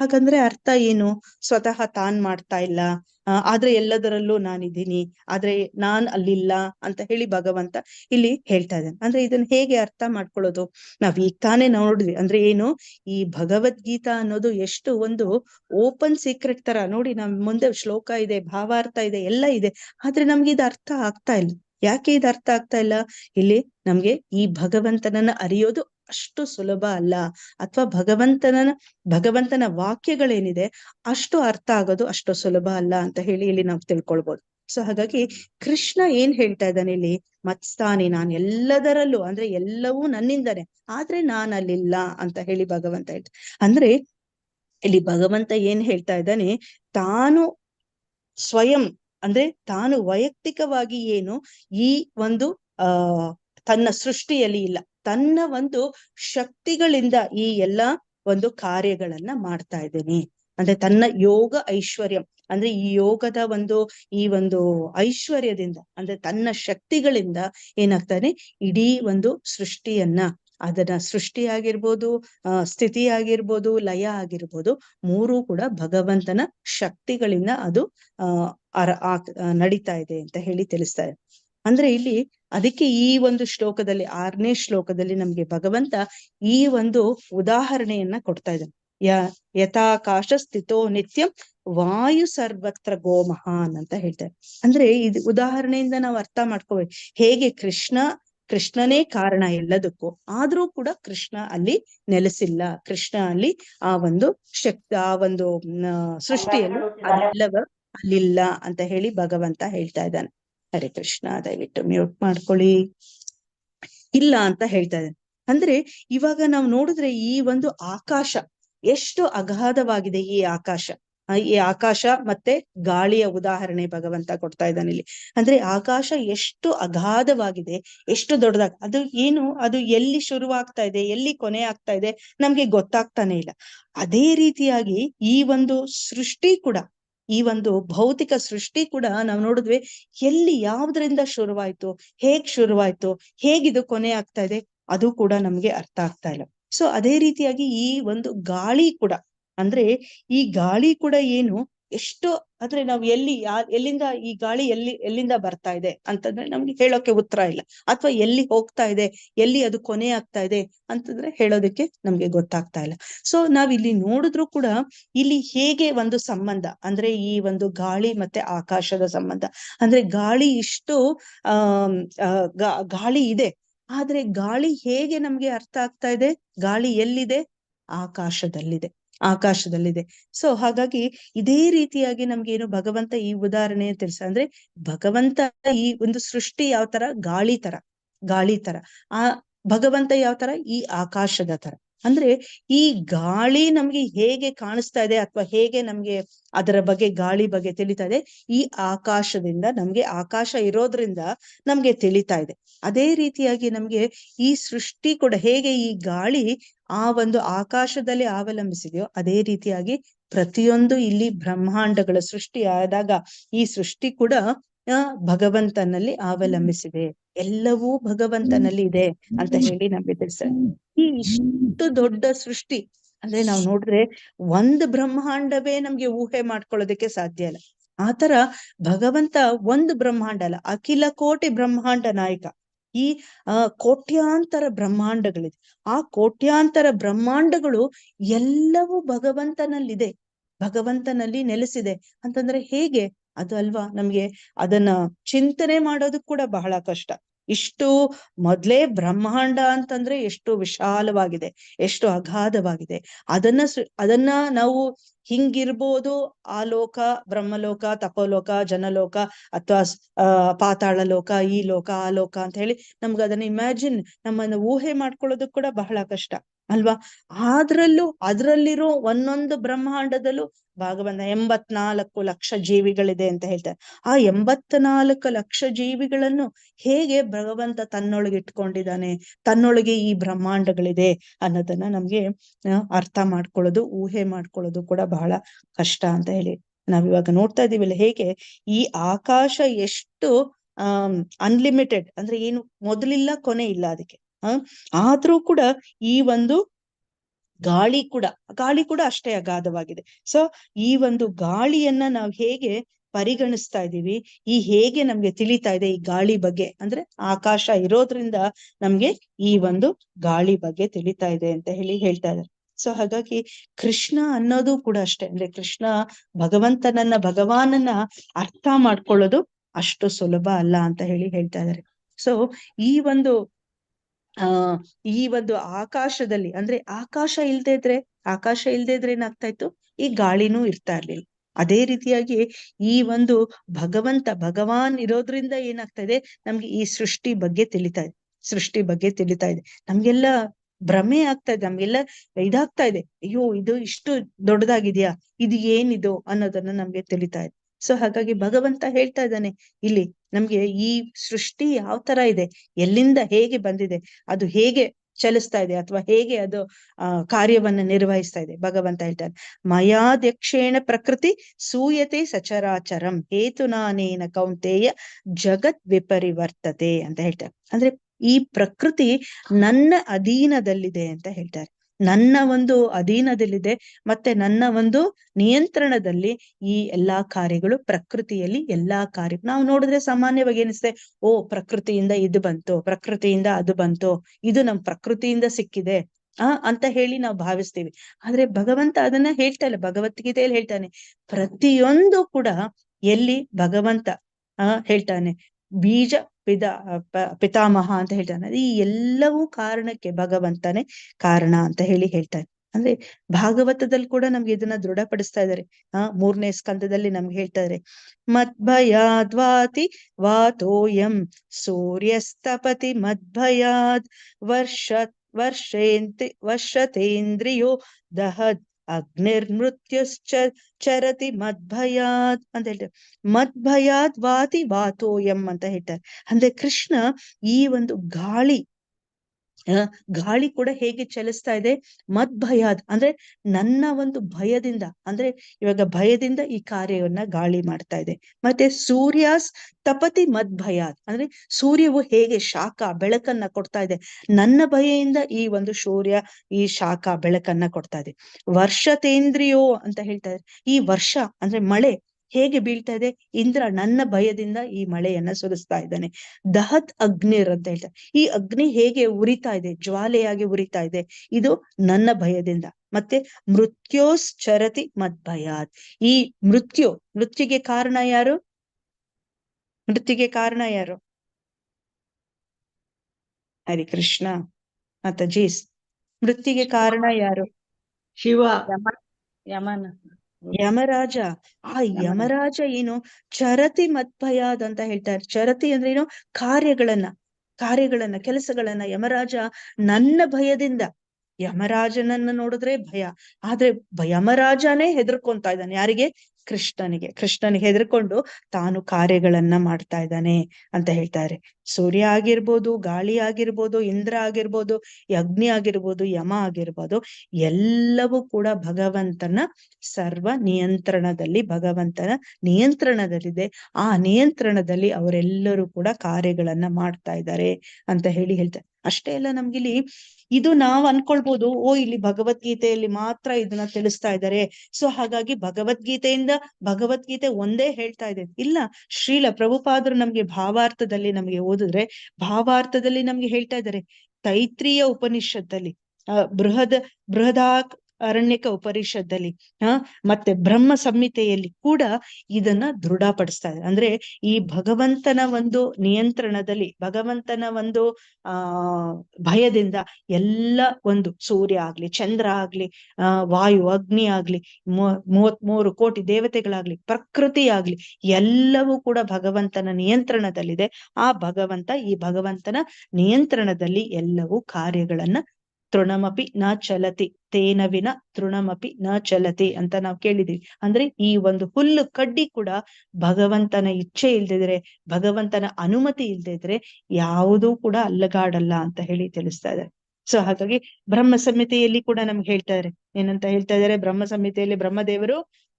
ಹಾಗಂದ್ರೆ ಅರ್ಥ ಏನು? ಸ್ವತಃ ತಾನ್ ಮಾಡ್ತಾ ಇಲ್ಲ. ಆದ್ರೆ ಎಲ್ಲದರಲ್ಲೂ ನಾನಿದ್ದೀನಿ. ಆದ್ರೆ ನಾನ್ ಅಲ್ಲಿಲ್ಲ ಅಂತ ಹೇಳಿ ಭಗವಂತ ಇಲ್ಲಿ ಹೇಳ್ತಾ ಇದ್ದಾನೆ. ಅಂದ್ರೆ ಇದನ್ನ ಹೇಗೆ ಅರ್ಥ ಮಾಡ್ಕೊಳ್ಳೋದು? ನಾವ್ ಈಗ ತಾನೇ ನೋಡಿದ್ವಿ. ಅಂದ್ರೆ ಏನು? ಈ ಭಗವದ್ಗೀತಾ ಅನ್ನೋದು ಎಷ್ಟು ಒಂದು ಓಪನ್ ಸೀಕ್ರೆಟ್ ತರ. ನೋಡಿ, ನಮ್ ಮುಂದೆ ಶ್ಲೋಕ ಇದೆ, ಭಾವಾರ್ಥ ಇದೆ, ಎಲ್ಲ ಇದೆ. ಆದ್ರೆ ನಮ್ಗೆ ಇದು ಅರ್ಥ ಆಗ್ತಾ ಇಲ್ಲ. ಯಾಕೆ ಇದು ಅರ್ಥ ಆಗ್ತಾ ಇಲ್ಲ? ಇಲ್ಲಿ ನಮ್ಗೆ ಈ ಭಗವಂತನನ್ನ ಅರಿಯೋದು ಅಷ್ಟು ಸುಲಭ ಅಲ್ಲ. ಅಥವಾ ಭಗವಂತನ ಭಗವಂತನ ವಾಕ್ಯಗಳೇನಿದೆ ಅಷ್ಟು ಅರ್ಥ ಆಗೋದು ಅಷ್ಟು ಸುಲಭ ಅಲ್ಲ ಅಂತ ಹೇಳಿ ಇಲ್ಲಿ ನಾವು ತಿಳ್ಕೊಳ್ಬೋದು. ಸೊ ಹಾಗಾಗಿ ಕೃಷ್ಣ ಏನ್ ಹೇಳ್ತಾ ಇದ್ದಾನೆ ಇಲ್ಲಿ? ಮತ್ಸ್ತಾನಿ, ನಾನು ಎಲ್ಲದರಲ್ಲೂ, ಅಂದ್ರೆ ಎಲ್ಲವೂ ನನ್ನಿಂದಾನೆ, ಆದ್ರೆ ನಾನು ಅಲ್ಲಿಲ್ಲ ಅಂತ ಹೇಳಿ ಭಗವಂತ ಹೇಳ್ತಾ, ಅಂದ್ರೆ ಇಲ್ಲಿ ಭಗವಂತ ಏನ್ ಹೇಳ್ತಾ ಇದ್ದಾನೆ? ತಾನು ಸ್ವಯಂ, ಅಂದ್ರೆ ತಾನು ವೈಯಕ್ತಿಕವಾಗಿ ಏನು ಈ ಒಂದು, ಆ, ತನ್ನ ಸೃಷ್ಟಿಯಲ್ಲಿ ಇಲ್ಲ. ತನ್ನ ಒಂದು ಶಕ್ತಿಗಳಿಂದ ಈ ಎಲ್ಲ ಒಂದು ಕಾರ್ಯಗಳನ್ನ ಮಾಡ್ತಾ ಇದ್ದೀನಿ. ಅಂದ್ರೆ ತನ್ನ ಯೋಗ ಐಶ್ವರ್ಯ ಅಂದ್ರೆ ಈ ಯೋಗದ ಒಂದು ಈ ಒಂದು ಐಶ್ವರ್ಯದಿಂದ ಅಂದ್ರೆ ತನ್ನ ಶಕ್ತಿಗಳಿಂದ ಏನಾಗ್ತಾನೆ? ಇಡೀ ಒಂದು ಸೃಷ್ಟಿಯನ್ನ ಅದನ್ನ ಸೃಷ್ಟಿ ಆಗಿರ್ಬೋದು ಅಹ್ ಸ್ಥಿತಿ ಆಗಿರ್ಬೋದು ಲಯ ಆಗಿರ್ಬೋದು ಮೂರು ಕೂಡ ಭಗವಂತನ ಶಕ್ತಿಗಳಿಂದ ಅದು ಆ, ನಡೀತಾ ಇದೆ ಅಂತ ಹೇಳಿ ತಿಳಿಸ್ತಾರೆ ಅಂದ್ರೆ ಇಲ್ಲಿ ಅದಕ್ಕೆ ಈ ಒಂದು ಶ್ಲೋಕದಲ್ಲಿ ಆರನೇ ಶ್ಲೋಕದಲ್ಲಿ ನಮ್ಗೆ ಭಗವಂತ ಈ ಒಂದು ಉದಾಹರಣೆಯನ್ನ ಕೊಡ್ತಾ ಇದ್ದಾನೆ. ಯ ಯಥಾಕಾಶ ಸ್ಥಿತೋ ನಿತ್ಯಂ ವಾಯು ಸರ್ವತ್ರ ಗೋಮಹಾನ್ ಅಂತ ಹೇಳ್ತಾರೆ. ಅಂದ್ರೆ ಇದು ಉದಾಹರಣೆಯಿಂದ ನಾವು ಅರ್ಥ ಮಾಡ್ಕೋಬೇಕು. ಹೇಗೆ ಕೃಷ್ಣ ಕೃಷ್ಣನೇ ಕಾರಣ ಎಲ್ಲದಕ್ಕೂ ಆದ್ರೂ ಕೂಡ ಕೃಷ್ಣ ಅಲ್ಲಿ ನೆಲೆಸಿಲ್ಲ. ಕೃಷ್ಣ ಅಲ್ಲಿ ಆ ಒಂದು ಶಕ್ತಿ ಆ ಒಂದು ಸೃಷ್ಟಿಯಲ್ಲಿ ಅದೆಲ್ಲವ ಅಲ್ಲಿಲ್ಲ ಅಂತ ಹೇಳಿ ಭಗವಂತ ಹೇಳ್ತಾ ಇದ್ದಾನೆ. ಹರೇ ಕೃಷ್ಣ, ದಯವಿಟ್ಟು ಮ್ಯೂಟ್ ಮಾಡ್ಕೊಳ್ಳಿ. ಇಲ್ಲ ಅಂತ ಹೇಳ್ತಾ ಇದ್ದಾನೆ ಅಂದ್ರೆ ಇವಾಗ ನಾವು ನೋಡಿದ್ರೆ ಈ ಒಂದು ಆಕಾಶ, ಎಷ್ಟು ಅಗಾಧವಾಗಿದೆ ಈ ಆಕಾಶ. ಈ ಆಕಾಶ ಮತ್ತೆ ಗಾಳಿಯ ಉದಾಹರಣೆ ಭಗವಂತ ಕೊಡ್ತಾ ಇದ್ದಾನೆ ಇಲ್ಲಿ. ಅಂದ್ರೆ ಆಕಾಶ ಎಷ್ಟು ಅಗಾಧವಾಗಿದೆ, ಎಷ್ಟು ದೊಡ್ಡದಾಗ, ಅದು ಏನು, ಅದು ಎಲ್ಲಿ ಶುರುವಾಗ್ತಾ ಇದೆ, ಎಲ್ಲಿ ಕೊನೆ ಆಗ್ತಾ ಇದೆ ನಮ್ಗೆ ಗೊತ್ತಾಗ್ತಾನೆ ಇಲ್ಲ. ಅದೇ ರೀತಿಯಾಗಿ ಈ ಒಂದು ಸೃಷ್ಟಿ ಕೂಡ ಈ ಒಂದು ಭೌತಿಕ ಸೃಷ್ಟಿ ಕೂಡ ನಾವು ನೋಡಿದ್ವಿ ಎಲ್ಲಿ ಯಾವ್ದ್ರಿಂದ ಶುರುವಾಯ್ತು, ಹೇಗ್ ಶುರುವಾಯ್ತು, ಹೇಗಿದು ಕೊನೆ ಆಗ್ತಾ ಇದೆ, ಅದು ಕೂಡ ನಮ್ಗೆ ಅರ್ಥ ಆಗ್ತಾ ಇಲ್ಲ. ಸೊ ಅದೇ ರೀತಿಯಾಗಿ ಈ ಒಂದು ಗಾಳಿ ಕೂಡ, ಅಂದ್ರೆ ಈ ಗಾಳಿ ಕೂಡ ಏನು ಎಷ್ಟು ಅಂದ್ರೆ ನಾವು ಎಲ್ಲಿ ಯಾ, ಎಲ್ಲಿಂದ ಈ ಗಾಳಿ ಎಲ್ಲಿ, ಎಲ್ಲಿಂದ ಬರ್ತಾ ಇದೆ ಅಂತಂದ್ರೆ ನಮ್ಗೆ ಹೇಳೋಕೆ ಉತ್ತರ ಇಲ್ಲ. ಅಥವಾ ಎಲ್ಲಿ ಹೋಗ್ತಾ ಇದೆ, ಎಲ್ಲಿ ಅದು ಕೊನೆ ಆಗ್ತಾ ಇದೆ ಅಂತಂದ್ರೆ ಹೇಳೋದಕ್ಕೆ ನಮ್ಗೆ ಗೊತ್ತಾಗ್ತಾ ಇಲ್ಲ. ಸೊ ನಾವ್ ಇಲ್ಲಿ ನೋಡಿದ್ರು ಕೂಡ ಇಲ್ಲಿ ಹೇಗೆ ಒಂದು ಸಂಬಂಧ, ಅಂದ್ರೆ ಈ ಒಂದು ಗಾಳಿ ಮತ್ತೆ ಆಕಾಶದ ಸಂಬಂಧ, ಅಂದ್ರೆ ಗಾಳಿ ಇಷ್ಟು ಆ ಗಾಳಿ ಇದೆ, ಆದ್ರೆ ಗಾಳಿ ಹೇಗೆ ನಮ್ಗೆ ಅರ್ಥ ಆಗ್ತಾ ಇದೆ? ಗಾಳಿ ಎಲ್ಲಿದೆ? ಆಕಾಶದಲ್ಲಿದೆ. ಆಕಾಶದಲ್ಲಿದೆ. ಸೊ ಹಾಗಾಗಿ ಇದೇ ರೀತಿಯಾಗಿ ನಮ್ಗೆ ಏನು ಭಗವಂತ ಈ ಉದಾಹರಣೆ ತಿಳಿಸ, ಅಂದ್ರೆ ಭಗವಂತ ಈ ಒಂದು ಸೃಷ್ಟಿ ಯಾವ ತರ? ಗಾಳಿ ತರ. ಗಾಳಿ ತರ. ಆ ಭಗವಂತ ಯಾವ ತರ? ಈ ಆಕಾಶದ ತರ. ಅಂದ್ರೆ ಈ ಗಾಳಿ ನಮ್ಗೆ ಹೇಗೆ ಕಾಣಿಸ್ತಾ ಇದೆ ಅಥವಾ ಹೇಗೆ ನಮ್ಗೆ ಅದರ ಬಗ್ಗೆ ಗಾಳಿ ಬಗ್ಗೆ ತಿಳಿತಾ ಇದೆ, ಈ ಆಕಾಶದಿಂದ ನಮ್ಗೆ ಆಕಾಶ ಇರೋದ್ರಿಂದ ನಮ್ಗೆ ತಿಳಿತಾ ಇದೆ. ಅದೇ ರೀತಿಯಾಗಿ ನಮ್ಗೆ ಈ ಸೃಷ್ಟಿ ಕೂಡ ಹೇಗೆ ಈ ಗಾಳಿ ಆ ಒಂದು ಆಕಾಶದಲ್ಲಿ ಅವಲಂಬಿಸಿದೆಯೋ ಅದೇ ರೀತಿಯಾಗಿ ಪ್ರತಿಯೊಂದು ಇಲ್ಲಿ ಬ್ರಹ್ಮಾಂಡಗಳ ಸೃಷ್ಟಿ ಆದಾಗ ಈ ಸೃಷ್ಟಿ ಕೂಡ ಭಗವಂತನಲ್ಲಿ ಅವಲಂಬಿಸಿದೆ. ಎಲ್ಲವೂ ಭಗವಂತನಲ್ಲಿ ಇದೆ ಅಂತ ಹೇಳಿ ನಮ್ಗೆ ತಿಳಿಸ್ತಾರೆ. ಈ ಇಷ್ಟು ದೊಡ್ಡ ಸೃಷ್ಟಿ, ಅಂದ್ರೆ ನಾವು ನೋಡಿದ್ರೆ ಒಂದ್ ಬ್ರಹ್ಮಾಂಡವೇ ನಮ್ಗೆ ಊಹೆ ಮಾಡ್ಕೊಳ್ಳೋದಕ್ಕೆ ಸಾಧ್ಯ ಇಲ್ಲ. ಆತರ ಭಗವಂತ ಒಂದು ಬ್ರಹ್ಮಾಂಡ ಅಲ್ಲ, ಅಖಿಲ ಕೋಟಿ ಬ್ರಹ್ಮಾಂಡ ನಾಯಕ. ಈ ಕೋಟ್ಯಾಂತರ ಬ್ರಹ್ಮಾಂಡಗಳಿದೆ. ಆ ಕೋಟ್ಯಾಂತರ ಬ್ರಹ್ಮಾಂಡಗಳು ಎಲ್ಲವೂ ಭಗವಂತನಲ್ಲಿದೆ. ಭಗವಂತನಲ್ಲಿ ನೆಲೆಸಿದೆ. ಅಂತಂದ್ರೆ ಹೇಗೆ? ಅದು ಅಲ್ವಾ? ನಮ್ಗೆ ಅದನ್ನ ಚಿಂತನೆ ಮಾಡೋದಕ್ ಕೂಡ ಬಹಳ ಕಷ್ಟ. ಇಷ್ಟು ಮೊದ್ಲೇ ಬ್ರಹ್ಮಾಂಡ ಅಂತಂದ್ರೆ ಎಷ್ಟು ವಿಶಾಲವಾಗಿದೆ, ಎಷ್ಟು ಅಗಾಧವಾಗಿದೆ. ಅದನ್ನ ಅದನ್ನ ನಾವು ಹಿಂಗಿರ್ಬೋದು ಆ ಲೋಕ, ಬ್ರಹ್ಮಲೋಕ, ತಪೋಲೋಕ, ಜನಲೋಕ ಅಥವಾ ಪಾತಾಳ ಲೋಕ, ಈ ಲೋಕ, ಆ ಲೋಕ ಅಂತ ಹೇಳಿ ನಮ್ಗೆ ಅದನ್ನ ಇಮ್ಯಾಜಿನ್ ನಮ್ಮನ್ನ ಊಹೆ ಮಾಡ್ಕೊಳ್ಳೋದಕ್ ಕೂಡ ಬಹಳ ಕಷ್ಟ. ಅಲ್ವಾ? ಆದ್ರಲ್ಲೂ, ಅದ್ರಲ್ಲಿರೋ ಒಂದೊಂದು ಬ್ರಹ್ಮಾಂಡದಲ್ಲೂ ಭಾಗವಂತ ಎಂಬತ್ನಾಲ್ಕು ಲಕ್ಷ ಜೀವಿಗಳಿದೆ ಅಂತ ಹೇಳ್ತಾರೆ. ಆ ಎಂಬತ್ನಾಲ್ಕು ಲಕ್ಷ ಜೀವಿಗಳನ್ನು ಹೇಗೆ ಭಗವಂತ ತನ್ನೊಳಗೆ ಇಟ್ಕೊಂಡಿದ್ದಾನೆ, ತನ್ನೊಳಗೆ ಈ ಬ್ರಹ್ಮಾಂಡಗಳಿದೆ ಅನ್ನೋದನ್ನ ನಮ್ಗೆ ಅರ್ಥ ಮಾಡ್ಕೊಳ್ಳೋದು, ಊಹೆ ಮಾಡ್ಕೊಳ್ಳೋದು ಕೂಡ ಬಹಳ ಕಷ್ಟ ಅಂತ ಹೇಳಿ ನಾವಿವಾಗ ನೋಡ್ತಾ ಇದೀವಲ್ಲ ಹೇಗೆ ಈ ಆಕಾಶ ಎಷ್ಟು ಅನ್ಲಿಮಿಟೆಡ್ ಅಂದ್ರೆ ಏನು ಮೊದಲಿಲ್ಲ ಕೊನೆ ಇಲ್ಲ ಅದಕ್ಕೆ. ಆದ್ರೂ ಕೂಡ ಈ ಒಂದು ಗಾಳಿ ಕೂಡ ಗಾಳಿ ಕೂಡ ಅಷ್ಟೇ ಅಗಾಧವಾಗಿದೆ. ಸೊ ಈ ಒಂದು ಗಾಳಿಯನ್ನ ನಾವು ಹೇಗೆ ಪರಿಗಣಿಸ್ತಾ ಇದ್ದೀವಿ, ಈ ಹೇಗೆ ನಮ್ಗೆ ತಿಳಿತಾ ಇದೆ ಈ ಗಾಳಿ ಬಗ್ಗೆ? ಅಂದ್ರೆ ಆಕಾಶ ಇರೋದ್ರಿಂದ ನಮ್ಗೆ ಈ ಒಂದು ಗಾಳಿ ಬಗ್ಗೆ ತಿಳಿತಾ ಇದೆ ಅಂತ ಹೇಳಿ ಹೇಳ್ತಾ ಇದ್ದಾರೆ. ಸೊ ಹಾಗಾಗಿ ಕೃಷ್ಣ ಅನ್ನೋದು ಕೂಡ ಅಷ್ಟೇ. ಅಂದ್ರೆ ಕೃಷ್ಣ ಭಗವಂತನನ್ನ, ಭಗವಾನನ್ನ ಅರ್ಥ ಮಾಡ್ಕೊಳ್ಳೋದು ಅಷ್ಟು ಸುಲಭ ಅಲ್ಲ ಅಂತ ಹೇಳಿ ಹೇಳ್ತಾ ಇದ್ದಾರೆ. ಸೊ ಈ ಒಂದು ಆ, ಈ ಒಂದು ಆಕಾಶದಲ್ಲಿ, ಅಂದ್ರೆ ಆಕಾಶ ಇಲ್ದೆ ಇದ್ರೆ, ಆಕಾಶ ಇಲ್ದೆ ಇದ್ರೆ ಏನಾಗ್ತಾ ಇತ್ತು? ಈ ಗಾಳಿನೂ ಇರ್ತಾ ಇರ್ಲಿಲ್ಲ. ಅದೇ ರೀತಿಯಾಗಿ ಈ ಒಂದು ಭಗವಂತ, ಭಗವಾನ್ ಇರೋದ್ರಿಂದ ಏನಾಗ್ತಾ ಇದೆ? ನಮ್ಗೆ ಈ ಸೃಷ್ಟಿ ಬಗ್ಗೆ ತಿಳಿತಾ ಇದೆ. ಸೃಷ್ಟಿ ಬಗ್ಗೆ ತಿಳಿತಾ ಇದೆ. ನಮ್ಗೆಲ್ಲ ಭ್ರಮೆ ಆಗ್ತಾ ಇದೆ. ನಮ್ಗೆಲ್ಲ ಇದಾಗ್ತಾ ಇದೆ. ಅಯ್ಯೋ, ಇದು ಇಷ್ಟು ದೊಡ್ಡದಾಗಿದ್ಯಾ? ಇದು ಏನಿದು ಅನ್ನೋದನ್ನ ನಮ್ಗೆ ತಿಳಿತಾ ಇದೆ. ಸೊ ಹಾಗಾಗಿ ಭಗವಂತ ಹೇಳ್ತಾ ಇದ್ದಾನೆ, ಇಲ್ಲಿ ನಮ್ಗೆ ಈ ಸೃಷ್ಟಿ ಯಾವ ತರ ಇದೆ? ಎಲ್ಲಿಂದ ಹೇಗೆ ಬಂದಿದೆ? ಅದು ಹೇಗೆ ಚಲಿಸ್ತಾ ಇದೆ? ಅಥವಾ ಹೇಗೆ ಅದು, ಆ, ಕಾರ್ಯವನ್ನ ನಿರ್ವಹಿಸ್ತಾ ಇದೆ? ಭಗವಂತ ಹೇಳ್ತಾರೆ ಮಯಾಧ್ಯಕ್ಷೇಣ ಪ್ರಕೃತಿ ಸೂಯತೆ ಸಚರಾಚರಂ. ಹೇತುನಾನೇನ ಕೌಂತೆಯ ಜಗತ್ ವಿಪರಿವರ್ತತೆ ಅಂತ ಹೇಳ್ತಾರೆ. ಅಂದ್ರೆ ಈ ಪ್ರಕೃತಿ ನನ್ನ ಅಧೀನದಲ್ಲಿದೆ ಅಂತ ಹೇಳ್ತಾರೆ. ನನ್ನ ಒಂದು ಅಧೀನದಲ್ಲಿದೆ, ಮತ್ತೆ ನನ್ನ ಒಂದು ನಿಯಂತ್ರಣದಲ್ಲಿ ಈ ಎಲ್ಲಾ ಕಾರ್ಯಗಳು ಪ್ರಕೃತಿಯಲ್ಲಿ ಎಲ್ಲಾ ಕಾರ್ಯ, ನಾವು ನೋಡಿದ್ರೆ ಸಾಮಾನ್ಯವಾಗಿ ಏನಿಸ್ತೇ ಓ ಪ್ರಕೃತಿಯಿಂದ ಇದು ಬಂತು, ಪ್ರಕೃತಿಯಿಂದ ಅದು ಬಂತು, ಇದು ನಮ್ ಪ್ರಕೃತಿಯಿಂದ ಸಿಕ್ಕಿದೆ, ಆ, ಅಂತ ಹೇಳಿ ನಾವು ಭಾವಿಸ್ತೀವಿ. ಆದ್ರೆ ಭಗವಂತ ಅದನ್ನ ಹೇಳ್ತಾ ಭಗವದ್ಗೀತೆಯಲ್ಲಿ ಹೇಳ್ತಾನೆ, ಪ್ರತಿಯೊಂದು ಕೂಡ ಎಲ್ಲಿ ಭಗವಂತ, ಆ, ಹೇಳ್ತಾನೆ ಬೀಜ ಪಿದ ಪಿತಾಮಹ ಅಂತ ಹೇಳ್ತಾನೆ. ಈ ಎಲ್ಲವೂ ಕಾರಣಕ್ಕೆ ಭಗವಂತನೇ ಕಾರಣ ಅಂತ ಹೇಳಿ ಹೇಳ್ತಾರೆ ಅಂದ್ರೆ ಭಾಗವತದಲ್ಲಿ ಕೂಡ ನಮ್ಗೆ ಇದನ್ನ ದೃಢಪಡಿಸ್ತಾ ಇದ್ದಾರೆ ಆ, ಮೂರನೇ ಸ್ಕಂದದಲ್ಲಿ ನಮ್ಗೆ ಹೇಳ್ತಾ ಇದಾರೆ. ಮದ್ಭಯಾದ್ವಾತಿ ವಾತೋಯಂ ಸೂರ್ಯಸ್ತಪತಿ ಮದ್ಭಯಾದ್ ವರ್ಷ ವರ್ಷೇಂತಿ ವರ್ಷತೇಂದ್ರಿಯೋ ದಹದ್ ಅಗ್ನಿರ್ಮೃತ್ಯುಶ್ಚ ಚರತಿ ಮದ್ಭಯಾತ್ ಅಂತ ಹೇಳ್ತಾರೆ. ಮದ್ಭಯಾತ್ ವಾತಿ ವಾತೋಯಂ ಅಂತ ಹೇಳ್ತಾರೆ. ಅಂದ್ರೆ ಕೃಷ್ಣ ಈ ಒಂದು ಗಾಳಿ ಗಾಳಿ ಕೂಡ ಹೇಗೆ ಚಲಿಸ್ತಾ ಇದೆ? ಮದ್ಭಯಾದ್ ಅಂದ್ರೆ ನನ್ನ ಒಂದು ಭಯದಿಂದ, ಅಂದ್ರೆ ಇವಾಗ ಭಯದಿಂದ ಈ ಕಾರ್ಯವನ್ನ ಗಾಳಿ ಮಾಡ್ತಾ ಇದೆ. ಮತ್ತೆ ಸೂರ್ಯಾಸ್ ತಪತಿ ಮದ್ಭಯಾದ್ ಅಂದ್ರೆ ಸೂರ್ಯವು ಹೇಗೆ ಶಾಖ, ಬೆಳಕನ್ನ ಕೊಡ್ತಾ ಇದೆ? ನನ್ನ ಭಯದಿಂದ ಈ ಒಂದು ಸೂರ್ಯ ಈ ಶಾಖ, ಬೆಳಕನ್ನ ಕೊಡ್ತಾ ಇದೆ. ವರ್ಷತೇಂದ್ರಿಯೋ ಅಂತ ಹೇಳ್ತಾ ಇದ್ದಾರೆ. ಈ ವರ್ಷ ಅಂದ್ರೆ ಮಳೆ ಹೇಗೆ ಬೀಳ್ತಾ ಇದೆ ಇಂದ್ರ ನನ್ನ ಭಯದಿಂದ ಈ ಮಳೆಯನ್ನ ಸುರಿಸ್ತಾ ಇದ್ದಾನೆ. ದಹತ್ ಅಗ್ನಿರ್ ಅಂತ ಹೇಳ್ತಾರೆ. ಈ ಅಗ್ನಿ ಹೇಗೆ ಉರಿತಾ ಇದೆ? ಜ್ವಾಲೆಯಾಗಿ ಉರಿತಾ ಇದೆ. ಇದು ನನ್ನ ಭಯದಿಂದ. ಮತ್ತೆ ಮೃತ್ಯೋಶ್ಚರತಿ ಮತ್ ಮದ್ಭಯಾತ್ ಈ ಮೃತ್ಯು ಮೃತ್ಯುಗೆ ಕಾರಣ ಯಾರು? ಮೃತ್ಯುಗೆ ಕಾರಣ ಯಾರು? ಹರಿ ಕೃಷ್ಣ ಜೀಸ್ ಮೃತ್ಯುಗೆ ಕಾರಣ ಯಾರು? ಶಿವ. ಯಮ ಯಮನ. ಯಮರಾಜ ಆ ಯಮರಾಜ ಏನು ಚರತಿ ಮತ್ಪಯಾದ್ ಅಂತ ಹೇಳ್ತಾರೆ. ಚರತಿ ಅಂದ್ರೆ ಏನು ಕಾರ್ಯಗಳನ್ನ ಕಾರ್ಯಗಳನ್ನ ಕೆಲಸಗಳನ್ನ. ಯಮರಾಜ ನನ್ನ ಭಯದಿಂದ ಯಮರಾಜನನ್ನ ನೋಡಿದ್ರೆ ಭಯ. ಆದ್ರೆ ಯಮರಾಜನೇ ಹೆದರ್ಕೊಂತ ಇದ್ದಾನೆ. ಯಾರಿಗೆ? ಕೃಷ್ಣನಿಗೆ ಕೃಷ್ಣನಿಗೆ ಹೆದರ್ಕೊಂಡು ತಾನು ಕಾರ್ಯಗಳನ್ನ ಮಾಡ್ತಾ ಇದ್ದಾನೆ ಅಂತ ಹೇಳ್ತಾರೆ. ಸೂರ್ಯ ಆಗಿರ್ಬೋದು, ಗಾಳಿ ಆಗಿರ್ಬೋದು, ಇಂದ್ರ ಆಗಿರ್ಬೋದು, ಅಗ್ನಿ ಆಗಿರ್ಬೋದು, ಯಮ ಆಗಿರ್ಬೋದು, ಎಲ್ಲವೂ ಕೂಡ ಭಗವಂತನ ಸರ್ವ ನಿಯಂತ್ರಣದಲ್ಲಿ, ಭಗವಂತನ ನಿಯಂತ್ರಣದಲ್ಲಿದೆ. ಆ ನಿಯಂತ್ರಣದಲ್ಲಿ ಅವರೆಲ್ಲರೂ ಕೂಡ ಕಾರ್ಯಗಳನ್ನ ಮಾಡ್ತಾ ಇದ್ದಾರೆ ಅಂತ ಹೇಳಿ ಹೇಳ್ತಾರೆ. ಅಷ್ಟೇ ಅಲ್ಲ ನಮ್ಗಿಲ್ಲಿ ಇದು ನಾವ್ ಅನ್ಕೊಳ್ಬೋದು, ಓ ಇಲ್ಲಿ ಭಗವದ್ಗೀತೆಯಲ್ಲಿ ಮಾತ್ರ ಇದನ್ನ ತಿಳಿಸ್ತಾ ಇದ್ದಾರೆ ಸೊ ಹಾಗಾಗಿ ಭಗವದ್ಗೀತೆಯಿಂದ ಭಗವದ್ಗೀತೆ ಒಂದೇ ಹೇಳ್ತಾ ಇದೆ. ಇಲ್ಲ, ಶ್ರೀಲ ಪ್ರಭುಪಾದರು ನಮ್ಗೆ ಭಾವಾರ್ಥದಲ್ಲಿ ನಮ್ಗೆ ಓದಿದ್ರೆ, ಭಾವಾರ್ಥದಲ್ಲಿ ನಮ್ಗೆ ಹೇಳ್ತಾ ಇದ್ದಾರೆ ತೈತ್ರಿಯ ಉಪನಿಷತ್ತಲ್ಲಿ ಅಹ್ ಬೃಹದ, ಬೃಹದಾಕ್ ಅರಣ್ಯಕ ಉಪನಿಷತ್ತಲ್ಲಿ ಆ ಮತ್ತೆ ಬ್ರಹ್ಮ ಸಂಹಿತೆಯಲ್ಲಿ ಕೂಡ ಇದನ್ನ ದೃಢಪಡಿಸ್ತಾ ಇದೆ. ಅಂದ್ರೆ ಈ ಭಗವಂತನ ಒಂದು ನಿಯಂತ್ರಣದಲ್ಲಿ, ಭಗವಂತನ ಒಂದು, ಆ, ಭಯದಿಂದ ಎಲ್ಲ ಒಂದು ಸೂರ್ಯ ಆಗ್ಲಿ, ಚಂದ್ರ ಆಗ್ಲಿ, ಆ, ವಾಯು, ಅಗ್ನಿ ಆಗ್ಲಿ ಮೂವತ್ ಮೂರು ಕೋಟಿ ದೇವತೆಗಳಾಗ್ಲಿ, ಪ್ರಕೃತಿ ಆಗ್ಲಿ, ಎಲ್ಲವೂ ಕೂಡ ಭಗವಂತನ ನಿಯಂತ್ರಣದಲ್ಲಿದೆ. ಆ ಭಗವಂತ, ಈ ಭಗವಂತನ ನಿಯಂತ್ರಣದಲ್ಲಿ ಎಲ್ಲವೂ ಕಾರ್ಯಗಳನ್ನ ತೃಣಮಪಿ ನ ಚಲತಿ ತೇನವಿನ ತೃಣಮಪಿ ನ ಚಲತಿ ಅಂತ ನಾವು ಕೇಳಿದೀವಿ. ಅಂದ್ರೆ ಈ ಒಂದು ಹುಲ್ಲು ಕಡ್ಡಿ ಕೂಡ ಭಗವಂತನ ಇಚ್ಛೆ ಇಲ್ದಿದ್ರೆ, ಭಗವಂತನ ಅನುಮತಿ ಇಲ್ದಿದ್ರೆ ಯಾವುದೂ ಕೂಡ ಅಲ್ಲಗಾಡಲ್ಲ ಅಂತ ಹೇಳಿ ತಿಳಿಸ್ತಾ ಇದ್ದಾರೆ. ಸೊ ಹಾಗಾಗಿ ಬ್ರಹ್ಮ ಸಂಹಿತೆಯಲ್ಲಿ ಕೂಡ ನಮ್ಗೆ ಹೇಳ್ತಾ ಇದಾರೆ ಏನಂತ ಹೇಳ್ತಾ ಇದಾರೆ ಬ್ರಹ್ಮ ಸಂಹಿತೆಯಲ್ಲಿ ಬ್ರಹ್ಮದೇವರು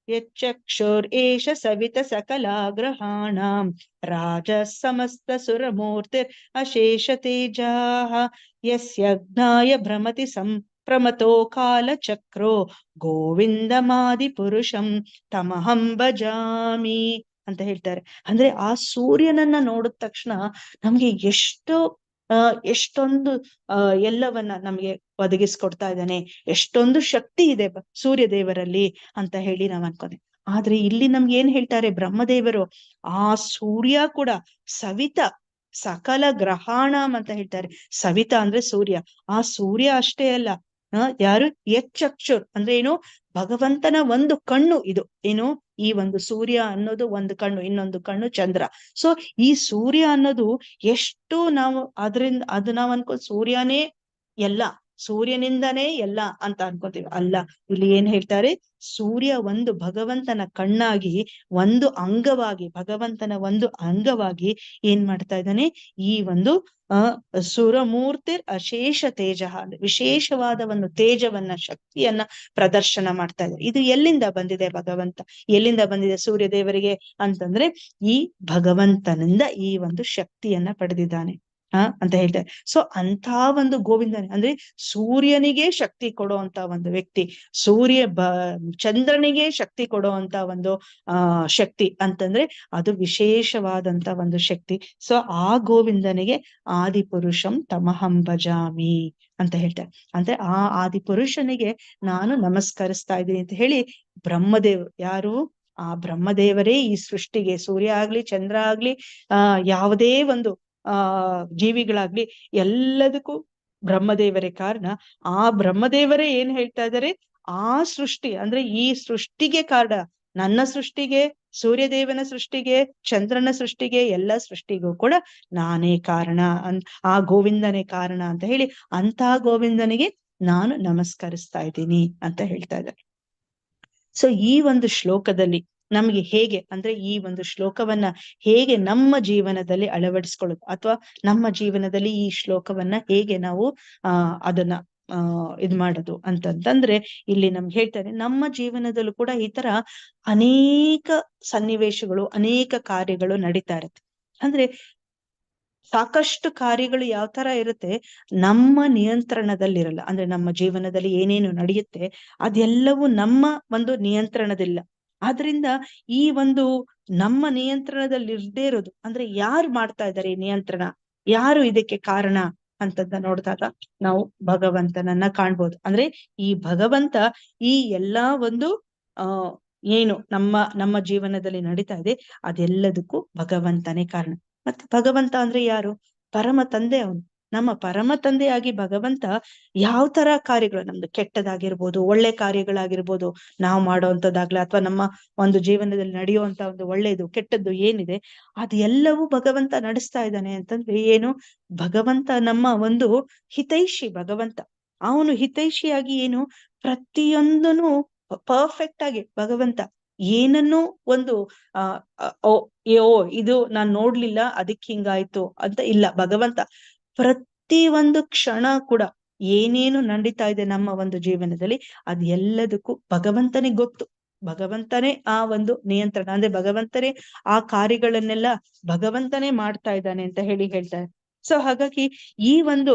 ಯಚ್ಚಕ್ಷುರ್ ಏಷ ಸವಿತ ಸಕಲಾಗ್ರಹಾಣಾಂ ರಾಜ ಸಮಸ್ತ ಸುರಮೂರ್ತಿರ್ ಅಶೇಷ ತೇಜಾಹ ಯಸ್ಯಜ್ಞಾಯ ಭ್ರಮತಿ ಸಂಪ್ರಮತೋ ಕಾಲಚಕ್ರೋ ಗೋವಿಂದಮಾದಿ ಪುರುಷಂ ತಮಹಂ ಭಜಾಮಿ ಅಂತ ಹೇಳ್ತಾರೆ. ಅಂದ್ರೆ ಆ ಸೂರ್ಯನನ್ನ ನೋಡಿದ ತಕ್ಷಣ ನಮ್ಗೆ ಎಷ್ಟು ಎಷ್ಟೊಂದು ಎಲ್ಲವನ್ನ ನಮ್ಗೆ ಒದಗಿಸ್ಕೊಡ್ತಾ ಇದ್ದಾನೆ. ಎಷ್ಟೊಂದು ಶಕ್ತಿ ಇದೆ ಸೂರ್ಯ ದೇವರಲ್ಲಿ ಅಂತ ಹೇಳಿ ನಾವ್ ಅನ್ಕೊಂಡೆ. ಆದ್ರೆ ಇಲ್ಲಿ ನಮ್ಗೆ ಏನ್ ಹೇಳ್ತಾರೆ ಬ್ರಹ್ಮದೇವರು? ಆ ಸೂರ್ಯ ಕೂಡ ಸವಿತ, ಸಕಲ ಗ್ರಹಾಣಂ ಅಂತ ಹೇಳ್ತಾರೆ. ಸವಿತ ಅಂದ್ರೆ ಸೂರ್ಯ. ಆ ಸೂರ್ಯ ಅಷ್ಟೇ ಅಲ್ಲ. ಯಾರು? ಯಚ್ಚಕ್ಷುರ್ ಅಂದ್ರೆ ಏನು? ಭಗವಂತನ ಒಂದು ಕಣ್ಣು ಇದು. ಏನು? ಈ ಒಂದು ಸೂರ್ಯ ಅನ್ನೋದು ಒಂದು ಕಣ್ಣು, ಇನ್ನೊಂದು ಕಣ್ಣು ಚಂದ್ರ. ಸೊ ಈ ಸೂರ್ಯ ಅನ್ನೋದು ಎಷ್ಟು ನಾವು ಅದರಿಂದ, ಅದು ನಾವ್ ಅನ್ಕೋ, ಸೂರ್ಯನೇ ಎಲ್ಲ. ಸೂರ್ಯನಿಂದನೇ ಎಲ್ಲ ಅಂತ ಅನ್ಕೋತೀವಿ. ಅಲ್ಲ, ಇಲ್ಲಿ ಏನ್ ಹೇಳ್ತಾರೆ? ಸೂರ್ಯ ಒಂದು ಭಗವಂತನ ಕಣ್ಣಾಗಿ, ಒಂದು ಅಂಗವಾಗಿ, ಭಗವಂತನ ಒಂದು ಅಂಗವಾಗಿ ಏನ್ ಮಾಡ್ತಾ ಇದ್ದಾನೆ? ಈ ಒಂದು ಅಹ್ ಸುರಮೂರ್ತಿ ಅಶೇಷ ತೇಜ ವಿಶೇಷವಾದ ಒಂದು ತೇಜವನ್ನ, ಶಕ್ತಿಯನ್ನ ಪ್ರದರ್ಶನ ಮಾಡ್ತಾ ಇದ್ದಾರೆ. ಇದು ಎಲ್ಲಿಂದ ಬಂದಿದೆ ಭಗವಂತ? ಎಲ್ಲಿಂದ ಬಂದಿದೆ ಸೂರ್ಯ ದೇವರಿಗೆ ಅಂತಂದ್ರೆ ಈ ಭಗವಂತನಿಂದ ಈ ಒಂದು ಶಕ್ತಿಯನ್ನ ಪಡೆದಿದ್ದಾನೆ. ಅಂತ ಹೇಳ್ತಾರೆ. ಸೊ ಅಂತ ಒಂದು ಗೋವಿಂದನೇ, ಅಂದ್ರೆ ಸೂರ್ಯನಿಗೆ ಶಕ್ತಿ ಕೊಡೋ ಅಂತ ಒಂದು ವ್ಯಕ್ತಿ, ಸೂರ್ಯ ಬ, ಚಂದ್ರನಿಗೆ ಶಕ್ತಿ ಕೊಡುವಂತ ಒಂದು, ಆ, ಶಕ್ತಿ ಅಂತಂದ್ರೆ ಅದು ವಿಶೇಷವಾದಂತ ಒಂದು ಶಕ್ತಿ. ಸೊ ಆ ಗೋವಿಂದನಿಗೆ ಆದಿಪುರುಷಂ ತಮಹಂ ಭಜಾಮಿ ಅಂತ ಹೇಳ್ತಾರೆ. ಅಂದ್ರೆ ಆ ಆದಿಪುರುಷನಿಗೆ ನಾನು ನಮಸ್ಕರಿಸ್ತಾ ಇದ್ದೀನಿ ಅಂತ ಹೇಳಿ ಬ್ರಹ್ಮದೇವ್, ಯಾರು? ಆ ಬ್ರಹ್ಮದೇವರೇ ಈ ಸೃಷ್ಟಿಗೆ, ಸೂರ್ಯ ಆಗ್ಲಿ, ಚಂದ್ರ ಆಗ್ಲಿ, ಆ, ಯಾವುದೇ ಒಂದು ಆ, ಜೀವಿಗಳಾಗ್ಲಿ ಎಲ್ಲದಕ್ಕೂ ಬ್ರಹ್ಮದೇವರೇ ಕಾರಣ. ಆ ಬ್ರಹ್ಮದೇವರೇ ಏನ್ ಹೇಳ್ತಾ ಇದ್ದಾರೆ ಆ ಸೃಷ್ಟಿ, ಅಂದ್ರೆ ಈ ಸೃಷ್ಟಿಗೆ ಕಾರಣ. ನನ್ನ ಸೃಷ್ಟಿಗೆ, ಸೂರ್ಯದೇವನ ಸೃಷ್ಟಿಗೆ, ಚಂದ್ರನ ಸೃಷ್ಟಿಗೆ, ಎಲ್ಲ ಸೃಷ್ಟಿಗೂ ಕೂಡ ನಾನೇ ಕಾರಣ ಅನ್, ಆ ಗೋವಿಂದನೇ ಕಾರಣ ಅಂತ ಹೇಳಿ ಅಂತ ಗೋವಿಂದನಿಗೆ ನಾನು ನಮಸ್ಕರಿಸ್ತಾ ಇದ್ದೀನಿ ಅಂತ ಹೇಳ್ತಾ ಇದ್ದಾರೆ ಸೊ ಈ ಒಂದು ಶ್ಲೋಕದಲ್ಲಿ ನಮ್ಗೆ ಹೇಗೆ ಅಂದ್ರೆ ಈ ಒಂದು ಶ್ಲೋಕವನ್ನ ಹೇಗೆ ನಮ್ಮ ಜೀವನದಲ್ಲಿ ಅಳವಡಿಸ್ಕೊಳ್ಳೋದು ಅಥವಾ ನಮ್ಮ ಜೀವನದಲ್ಲಿ ಈ ಶ್ಲೋಕವನ್ನ ಹೇಗೆ ನಾವು, ಆ, ಅದನ್ನ, ಆ, ಇದ್ ಮಾಡೋದು ಅಂತಂತಂದ್ರೆ ಇಲ್ಲಿ ನಮ್ಗೆ ಹೇಳ್ತಾರೆ ನಮ್ಮ ಜೀವನದಲ್ಲೂ ಕೂಡ ಈ ತರ ಅನೇಕ ಸನ್ನಿವೇಶಗಳು, ಅನೇಕ ಕಾರ್ಯಗಳು ನಡೀತಾ ಇರುತ್ತೆ. ಅಂದ್ರೆ ಸಾಕಷ್ಟು ಕಾರ್ಯಗಳು ಯಾವ ತರ ಇರುತ್ತೆ, ನಮ್ಮ ನಿಯಂತ್ರಣದಲ್ಲಿರಲ್ಲ. ಅಂದ್ರೆ ನಮ್ಮ ಜೀವನದಲ್ಲಿ ಏನೇನು ನಡೆಯುತ್ತೆ, ಅದೆಲ್ಲವೂ ನಮ್ಮ ಒಂದು ನಿಯಂತ್ರಣದಿಲ್ಲ ಆದ್ರಿಂದ ಈ ಒಂದು ನಮ್ಮ ನಿಯಂತ್ರಣದಲ್ಲಿ ಇರ್ದೇ. ಇರೋದು ಅಂದ್ರೆ ಯಾರು ಮಾಡ್ತಾ ಇದ್ದಾರೆ ಈ ನಿಯಂತ್ರಣ? ಯಾರು ಇದಕ್ಕೆ ಕಾರಣ ಅಂತಂದ ನೋಡಿದಾಗ ನಾವು ಭಗವಂತನನ್ನ ಕಾಣ್ಬೋದು. ಅಂದ್ರೆ ಈ ಭಗವಂತ ಈ ಎಲ್ಲಾ ಒಂದು, ಆ, ಏನು ನಮ್ಮ ನಮ್ಮ ಜೀವನದಲ್ಲಿ ನಡೀತಾ ಇದೆ, ಅದೆಲ್ಲದಕ್ಕೂ ಭಗವಂತನೇ ಕಾರಣ. ಮತ್ತೆ ಭಗವಂತ ಅಂದ್ರೆ ಯಾರು? ಪರಮ ತಂದೆ ಅವನು. ನಮ್ಮ ಪರಮ ತಂದೆಯಾಗಿ ಭಗವಂತ ಯಾವ ತರ ಕಾರ್ಯಗಳು, ನಮ್ದು ಕೆಟ್ಟದಾಗಿರ್ಬೋದು, ಒಳ್ಳೆ ಕಾರ್ಯಗಳಾಗಿರ್ಬೋದು, ನಾವು ಮಾಡುವಂತದ್ದಾಗ್ಲಿ ಅಥವಾ ನಮ್ಮ ಒಂದು ಜೀವನದಲ್ಲಿ ನಡೆಯುವಂತ ಒಂದು ಒಳ್ಳೇದು ಕೆಟ್ಟದ್ದು ಏನಿದೆ ಅದೆಲ್ಲವೂ ಭಗವಂತ ನಡೆಸ್ತಾ ಇದ್ದಾನೆ ಅಂತಂದ್ರೆ ಏನು? ಭಗವಂತ ನಮ್ಮ ಒಂದು ಹಿತೈಷಿ ಭಗವಂತ. ಅವನು ಹಿತೈಷಿಯಾಗಿ ಏನು? ಪ್ರತಿಯೊಂದನು ಪರ್ಫೆಕ್ಟ್ ಆಗಿ ಭಗವಂತ ಏನನ್ನು ಒಂದು ಓ ಓ, ಇದು ನಾನ್ ನೋಡ್ಲಿಲ್ಲ, ಅದಕ್ಕೆ ಹಿಂಗಾಯ್ತು ಅಂತ ಇಲ್ಲ ಭಗವಂತ. ಪ್ರತಿ ಒಂದು ಕ್ಷಣ ಕೂಡ ಏನೇನು ನಡೀತಾ ಇದೆ ನಮ್ಮ ಒಂದು ಜೀವನದಲ್ಲಿ, ಅದ್ ಎಲ್ಲದಕ್ಕೂ ಭಗವಂತನೇ ಗೊತ್ತು. ಭಗವಂತನೇ ಆ ಒಂದು ನಿಯಂತ್ರಣ, ಅಂದ್ರೆ ಭಗವಂತನೇ ಆ ಕಾರ್ಯಗಳನ್ನೆಲ್ಲ ಭಗವಂತನೇ ಮಾಡ್ತಾ ಇದ್ದಾನೆ ಅಂತ ಹೇಳಿ ಹೇಳ್ತಾರೆ. ಸೊ ಹಾಗಾಗಿ ಈ ಒಂದು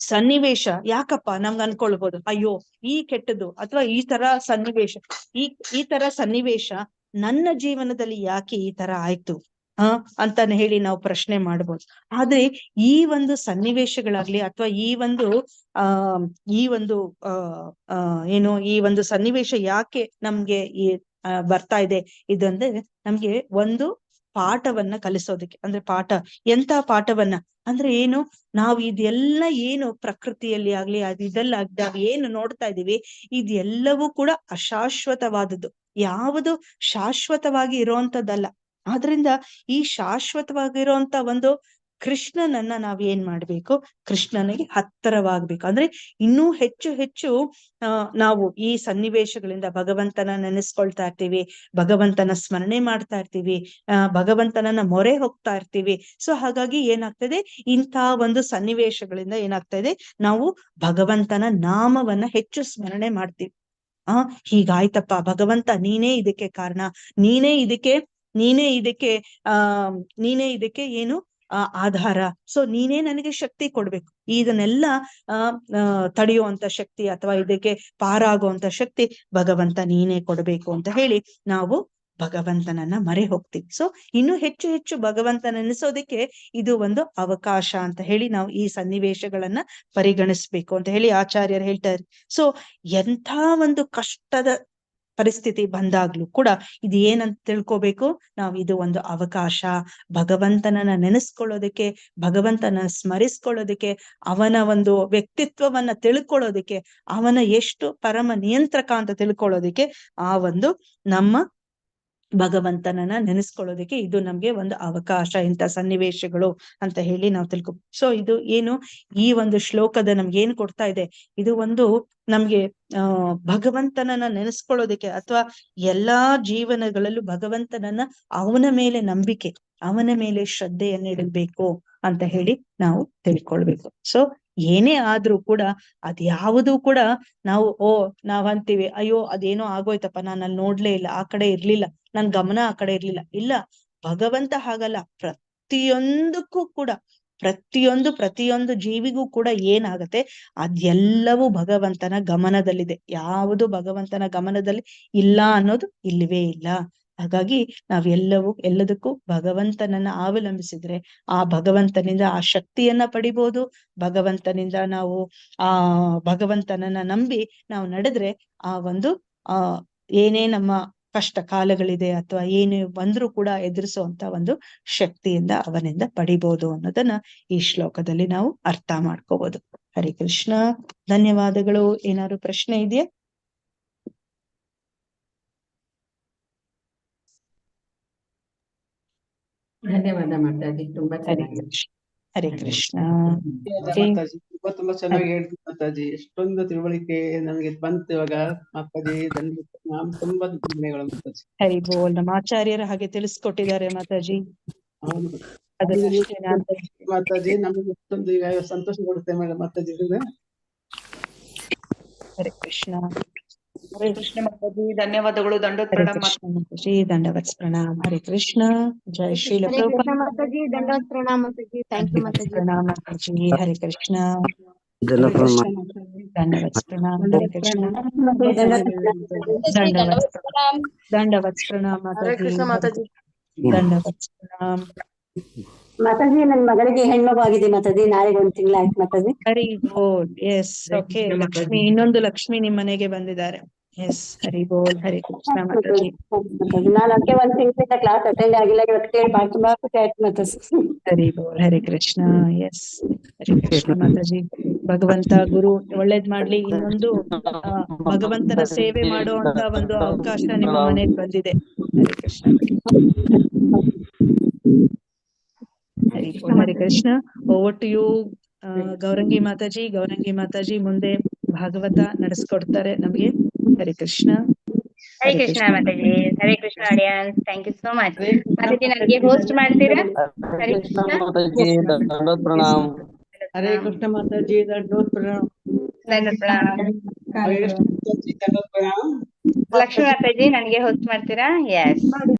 ಸನ್ನಿವೇಶ ಯಾಕಪ್ಪ ನಮ್ಗೆ ಅನ್ಕೊಳ್ಬಹುದು ಅಯ್ಯೋ, ಈ ಕೆಟ್ಟದ್ದು ಅಥವಾ ಈ ತರ ಸನ್ನಿವೇಶ, ಈ ಈ ತರ ಸನ್ನಿವೇಶ ನನ್ನ ಜೀವನದಲ್ಲಿ ಯಾಕೆ ಈ ತರ ಆಯ್ತು? ಆ, ಅಂತಾನೆ ಹೇಳಿ ನಾವು ಪ್ರಶ್ನೆ ಮಾಡ್ಬೋದು. ಆದ್ರೆ ಈ ಒಂದು ಸನ್ನಿವೇಶಗಳಾಗ್ಲಿ ಅಥವಾ ಈ ಒಂದು, ಆ, ಈ ಒಂದು, ಆ ಏನು, ಈ ಒಂದು ಸನ್ನಿವೇಶ ಯಾಕೆ ನಮ್ಗೆ ಈ ಬರ್ತಾ ಇದೆ? ಇದಂದ್ರೆ ನಮ್ಗೆ ಒಂದು ಪಾಠವನ್ನ ಕಲಿಸೋದಕ್ಕೆ, ಅಂದ್ರೆ ಪಾಠ ಎಂತ ಪಾಠವನ್ನ? ಅಂದ್ರೆ ಏನು, ನಾವು ಇದೆಲ್ಲ ಏನು ಪ್ರಕೃತಿಯಲ್ಲಿ ಆಗ್ಲಿ, ಅದ್ ಇದೆಲ್ಲ ನಾವು ಏನು ನೋಡ್ತಾ ಇದೀವಿ, ಇದೆಲ್ಲವೂ ಕೂಡ ಅಶಾಶ್ವತವಾದದ್ದು. ಯಾವುದು ಶಾಶ್ವತವಾಗಿ ಇರುವಂತದ್ದಲ್ಲ ಆದ್ರಿಂದ ಈ ಶಾಶ್ವತವಾಗಿರುವಂತ ಒಂದು ಕೃಷ್ಣನನ್ನ ನಾವ್ ಏನ್ ಮಾಡ್ಬೇಕು? ಕೃಷ್ಣನಿಗೆ ಹತ್ತರವಾಗ್ಬೇಕು. ಅಂದ್ರೆ ಇನ್ನೂ ಹೆಚ್ಚು ಹೆಚ್ಚು ನಾವು ಈ ಸನ್ನಿವೇಶಗಳಿಂದ ಭಗವಂತನ ನೆನೆಸ್ಕೊಳ್ತಾ ಇರ್ತೀವಿ, ಭಗವಂತನ ಸ್ಮರಣೆ ಮಾಡ್ತಾ ಇರ್ತೀವಿ ಭಗವಂತನನ್ನ ಮೊರೆ ಹೋಗ್ತಾ ಇರ್ತೀವಿ. ಸೊ, ಹಾಗಾಗಿ ಏನಾಗ್ತದೆ? ಇಂಥ ಒಂದು ಸನ್ನಿವೇಶಗಳಿಂದ ಏನಾಗ್ತಾ ಇದೆ ನಾವು ಭಗವಂತನ ನಾಮವನ್ನ ಹೆಚ್ಚು ಸ್ಮರಣೆ ಮಾಡ್ತೀವಿ. ಆ, ಹೀಗಾಯ್ತಪ್ಪ, ಭಗವಂತ ನೀನೇ ಇದಕ್ಕೆ ಕಾರಣ, ನೀನೇ ಇದಕ್ಕೆ ನೀನೇ ಇದಕ್ಕೆ, ಆ, ನೀನೇ ಇದಕ್ಕೆ ಏನು ಆಧಾರ. ಸೊ ನೀನೇ ನನಗೆ ಶಕ್ತಿ ಕೊಡ್ಬೇಕು. ಇದನ್ನೆಲ್ಲ ತಡೆಯುವಂತ ಶಕ್ತಿ ಅಥವಾ ಇದಕ್ಕೆ ಪಾರಾಗುವಂತ ಶಕ್ತಿ ಭಗವಂತ ನೀನೇ ಕೊಡ್ಬೇಕು ಅಂತ ಹೇಳಿ ನಾವು ಭಗವಂತನನ್ನ ಮರೆ ಹೋಗ್ತೀವಿ. ಸೊ ಇನ್ನು ಹೆಚ್ಚು ಹೆಚ್ಚು ಭಗವಂತ ನೆನೆಸೋದಕ್ಕೆ ಇದು ಒಂದು ಅವಕಾಶ ಅಂತ ಹೇಳಿ ನಾವು ಈ ಸನ್ನಿವೇಶಗಳನ್ನ ಪರಿಗಣಿಸ್ಬೇಕು ಅಂತ ಹೇಳಿ ಆಚಾರ್ಯರು ಹೇಳ್ತಾರೆ ಸೊ ಎಂಥ ಒಂದು ಕಷ್ಟದ ಪರಿಸ್ಥಿತಿ ಬಂದಾಗ್ಲೂ ಕೂಡ ಇದು ಏನಂತ ತಿಳ್ಕೊಬೇಕು? ನಾವು ಇದು ಒಂದು ಅವಕಾಶ. ಭಗವಂತನನ್ನ ನೆನೆಸ್ಕೊಳ್ಳೋದಕ್ಕೆ, ಭಗವಂತನ ಸ್ಮರಿಸ್ಕೊಳ್ಳೋದಕ್ಕೆ, ಅವನ ಒಂದು ವ್ಯಕ್ತಿತ್ವವನ್ನ ತಿಳ್ಕೊಳ್ಳೋದಕ್ಕೆ, ಅವನ ಎಷ್ಟು ಪರಮ ನಿಯಂತ್ರಕ ಅಂತ ತಿಳ್ಕೊಳ್ಳೋದಕ್ಕೆ ಆ ಒಂದು ನಮ್ಮ ಭಗವಂತನನ್ನ ನೆನೆಸ್ಕೊಳ್ಳೋದಕ್ಕೆ ಇದು ನಮ್ಗೆ ಒಂದು ಅವಕಾಶ ಇಂತ ಸನ್ನಿವೇಶಗಳು ಅಂತ ಹೇಳಿ ನಾವು ತಿಳ್ಕೊ ಸೊ ಇದು ಏನು ಈ ಒಂದು ಶ್ಲೋಕದ ನಮ್ಗೆ ಏನ್ ಕೊಡ್ತಾ ಇದೆ? ಇದು ಒಂದು ನಮ್ಗೆ, ಆ, ಭಗವಂತನನ್ನ ನೆನೆಸ್ಕೊಳ್ಳೋದಕ್ಕೆ ಅಥವಾ ಎಲ್ಲಾ ಜೀವನಗಳಲ್ಲೂ ಭಗವಂತನನ್ನ ಅವನ ಮೇಲೆ ನಂಬಿಕೆ, ಅವನ ಮೇಲೆ ಶ್ರದ್ಧೆಯನ್ನ ಇಡಬೇಕು ಅಂತ ಹೇಳಿ ನಾವು ತಿಳ್ಕೊಳ್ಬೇಕು. ಸೊ ಏನೇ ಆದ್ರೂ ಕೂಡ ಅದ್ಯಾವುದು ಕೂಡ ನಾವು, ಓ ನಾವ್ ಅಂತೀವಿ ಅಯ್ಯೋ, ಅದೇನೋ ಆಗೋಯ್ತಪ್ಪ ನಾನು ಅಲ್ಲಿ ನೋಡ್ಲೇ ಇಲ್ಲ, ಆ ಕಡೆ ಇರ್ಲಿಲ್ಲ, ನನ್ ಗಮನ ಆ ಕಡೆ ಇರ್ಲಿಲ್ಲ. ಇಲ್ಲ, ಭಗವಂತ ಹಾಗಲ್ಲ, ಪ್ರತಿಯೊಂದಕ್ಕೂ ಕೂಡ, ಪ್ರತಿಯೊಂದು ಪ್ರತಿಯೊಂದು ಜೀವಿಗೂ ಕೂಡ ಏನಾಗತ್ತೆ ಅದೆಲ್ಲವೂ ಭಗವಂತನ ಗಮನದಲ್ಲಿದೆ. ಯಾವುದು ಭಗವಂತನ ಗಮನದಲ್ಲಿ ಇಲ್ಲ ಅನ್ನೋದು ಇಲ್ವೇ ಇಲ್ಲ. ಹಾಗಾಗಿ ನಾವೆಲ್ಲವೂ, ಎಲ್ಲದಕ್ಕೂ ಭಗವಂತನನ್ನ ಅವಲಂಬಿಸಿದ್ರೆ ಆ ಭಗವಂತನಿಂದ ಆ ಶಕ್ತಿಯನ್ನ ಪಡಿಬಹುದು ಭಗವಂತನಿಂದ ನಾವು ಆ ಭಗವಂತನನ್ನ ನಂಬಿ ನಾವು ನಡೆದ್ರೆ ಆ ಒಂದು, ಆ ಏನೇ ನಮ್ಮ ಕಷ್ಟ ಕಾಲಗಳಿದೆ ಅಥವಾ ಏನೇ ಬಂದ್ರೂ ಕೂಡ ಎದುರಿಸುವಂತ ಒಂದು ಶಕ್ತಿಯಿಂದ ಅವನಿಂದ ಪಡಿಬಹುದು ಅನ್ನೋದನ್ನ ಈ ಶ್ಲೋಕದಲ್ಲಿ ನಾವು ಅರ್ಥ ಮಾಡ್ಕೋಬಹುದು ಹರಿ ಕೃಷ್ಣ. ಧನ್ಯವಾದಗಳು. ಏನಾದ್ರು ಪ್ರಶ್ನೆ ಇದೆಯಾ? ಧನ್ಯವಾದ ಮಾತಾಜಿ ತುಂಬಾ ಹರಿ ಚೆನ್ನಾಗಿದೆ. ಕೃಷ್ಣ ಹರಿ ಕೃಷ್ಣ. ಮಾತಾಜಿ ತುಂಬಾ ತುಂಬಾ ಚೆನ್ನಾಗಿ ಹೇಳಿದ್ರು ಮಾತಾಜಿ. ಎಷ್ಟೊಂದು ತಿಳುವಳಿಕೆ ನಮಗೆ ಬಂತು ಇವಾಗ ಮಾತಾಜಿ ತುಂಬಾ ಧನ್ಯಗಳು ಮಾತಾಜಿ. ಹರಿ ಬೋಲ್ ನಮ್ಮ ಆಚಾರ್ಯರು ಹಾಗೆ ತಿಳಿಸ್ಕೊಟ್ಟಿದ್ದಾರೆ ಮಾತಾಜಿ. ಮಾತಾಜಿ ನಮಗೆ ಎಷ್ಟೊಂದು ಈಗ ಸಂತೋಷ ಕೊಡುತ್ತೆ ಮೇಡಮ್ ಮಾತಾಜಿ. ಹರಿ ಕೃಷ್ಣ. ಹರೇ ಕೃಷ್ಣ ಮಾತಾಜಿ ಧನ್ಯವಾದಗಳು ದಂಡೋತ್ ಹರಿ ಪ್ರಣಾಮ ಕೃಷ್ಣ ಮಾತಾಜಿ ದಂಡವತ್ ಪ್ರಣಾಮ ಹರಿ ಕೃಷ್ಣ ಜೈ ಶ್ರೀಲ ಹರೇ ಕೃಷ್ಣ ಪ್ರಭುಪಾದ ಮಾತಾಜಿ ದಂಡವತ್ ಪ್ರಣಾಮ ಮಾತಾಜಿ ಥ್ಯಾಂಕ್ ಯು ಮಾತಾಜಿ ಪ್ರಣಾಮ ಮಾತಾಜಿ ಹರಿ ಕೃಷ್ಣ ಜನಪ್ರಮ ದಂಡವತ್ ಪ್ರಣಾಮ ಹರಿ ಕೃಷ್ಣ. ದಂಡವತ್ ಪ್ರಣಾಮ ದಂಡವತ್ ಪ್ರಣಾಮ ಹರೇ ಕೃಷ್ಣ ಮಾತಾಜಿ ಮಾತಾಜಿ ದಂಡವತ್ ಪ್ರಣಾಮ ಮಾತಾಜಿ ನನ್ ಮಗಳಿಗೆ ಹೆಣ್ಮಗು ಆಗಿದೆ ಮಾತಾಜಿ ನಾಳೆಗೆ ಒಂದ್ ತಿಂಗಳಾಯ್ತು ಮಾತಾಜಿ ಹರಿ ಬೋಲ್. ಎಸ್ ಓಕೆ ಲಕ್ಷ್ಮಿ ಇನ್ನೊಂದು ಲಕ್ಷ್ಮಿ ನಿಮ್ ಮನೆಗೆ ಬಂದಿದ್ದಾರೆ. ಎಸ್ ಹರಿ ಬೋಲ್. ಹರಿ ಕೃಷ್ಣ ಮಾತಾಜಿ ನಾನು ಅದಕ್ಕೆ ಒಂದ್ ತಿಂಗಳಿಂದ ಕ್ಲಾಸ್ ಅಟೆಂಡ್ ಆಗಿಲ್ಲ ಇವತ್ತು ಕೇಳಿ ಬಾ ತುಂಬಾ ಖುಷಿ ಆಯ್ತು ಮಾತಾಜಿ ಹರಿ ಬೋಲ್. ಹರಿ ಕೃಷ್ಣ. ಎಸ್ ಹರಿ ಕೃಷ್ಣ ಮಾತಾಜಿ. ಭಗವಂತ ಗುರು ಒಳ್ಳೇದ್ ಮಾಡ್ಲಿ. ಇನ್ನೊಂದು ಭಗವಂತನ ಸೇವೆ ಮಾಡುವಂತ ಒಂದು ಅವಕಾಶ ನಿಮ್ಮ ಮನೆಗೆ ಬಂದಿದೆ. Hari Krishna. Hari Hari Krishna over to you Gaurangi Mataji Gaurangi ಮಾತಾಜಿ ಮುಂದೆ ಭಾಗವತ ನಡೆಸ್ಕೊಡ್ತಾರೆ ನಮಗೆ. Hari Krishna. Hari Krishna Mataji Hari Krishna audience thank you so much Mataji ನನಗೆ ಹೋಸ್ಟ್ ಮಾಡ್ತೀರಾ? ಹರಿ ಕೃಷ್ಣ ಮಾತಾಜಿ ದಂಡೋತ್ ಪ್ರಣಾಮ್. ಹರೇ ಕೃಷ್ಣ ಮಾತಾಜಿ ದಂಡೋತ್ ಪ್ರಣಾಮ. ಧನ್ಯವಾದ ಪ್ರಣಾಮ. ಕೃಷ್ಣ ಮಾತಾಜಿ ದಂಡೋತ್ ಪ್ರಣಾಮ. ಲಕ್ಷ್ಮೀ ಮಾತಾಜಿ ನನಗೆ ಹೋಸ್ಟ್ ಮಾಡ್ತೀರಾ? ಎಸ್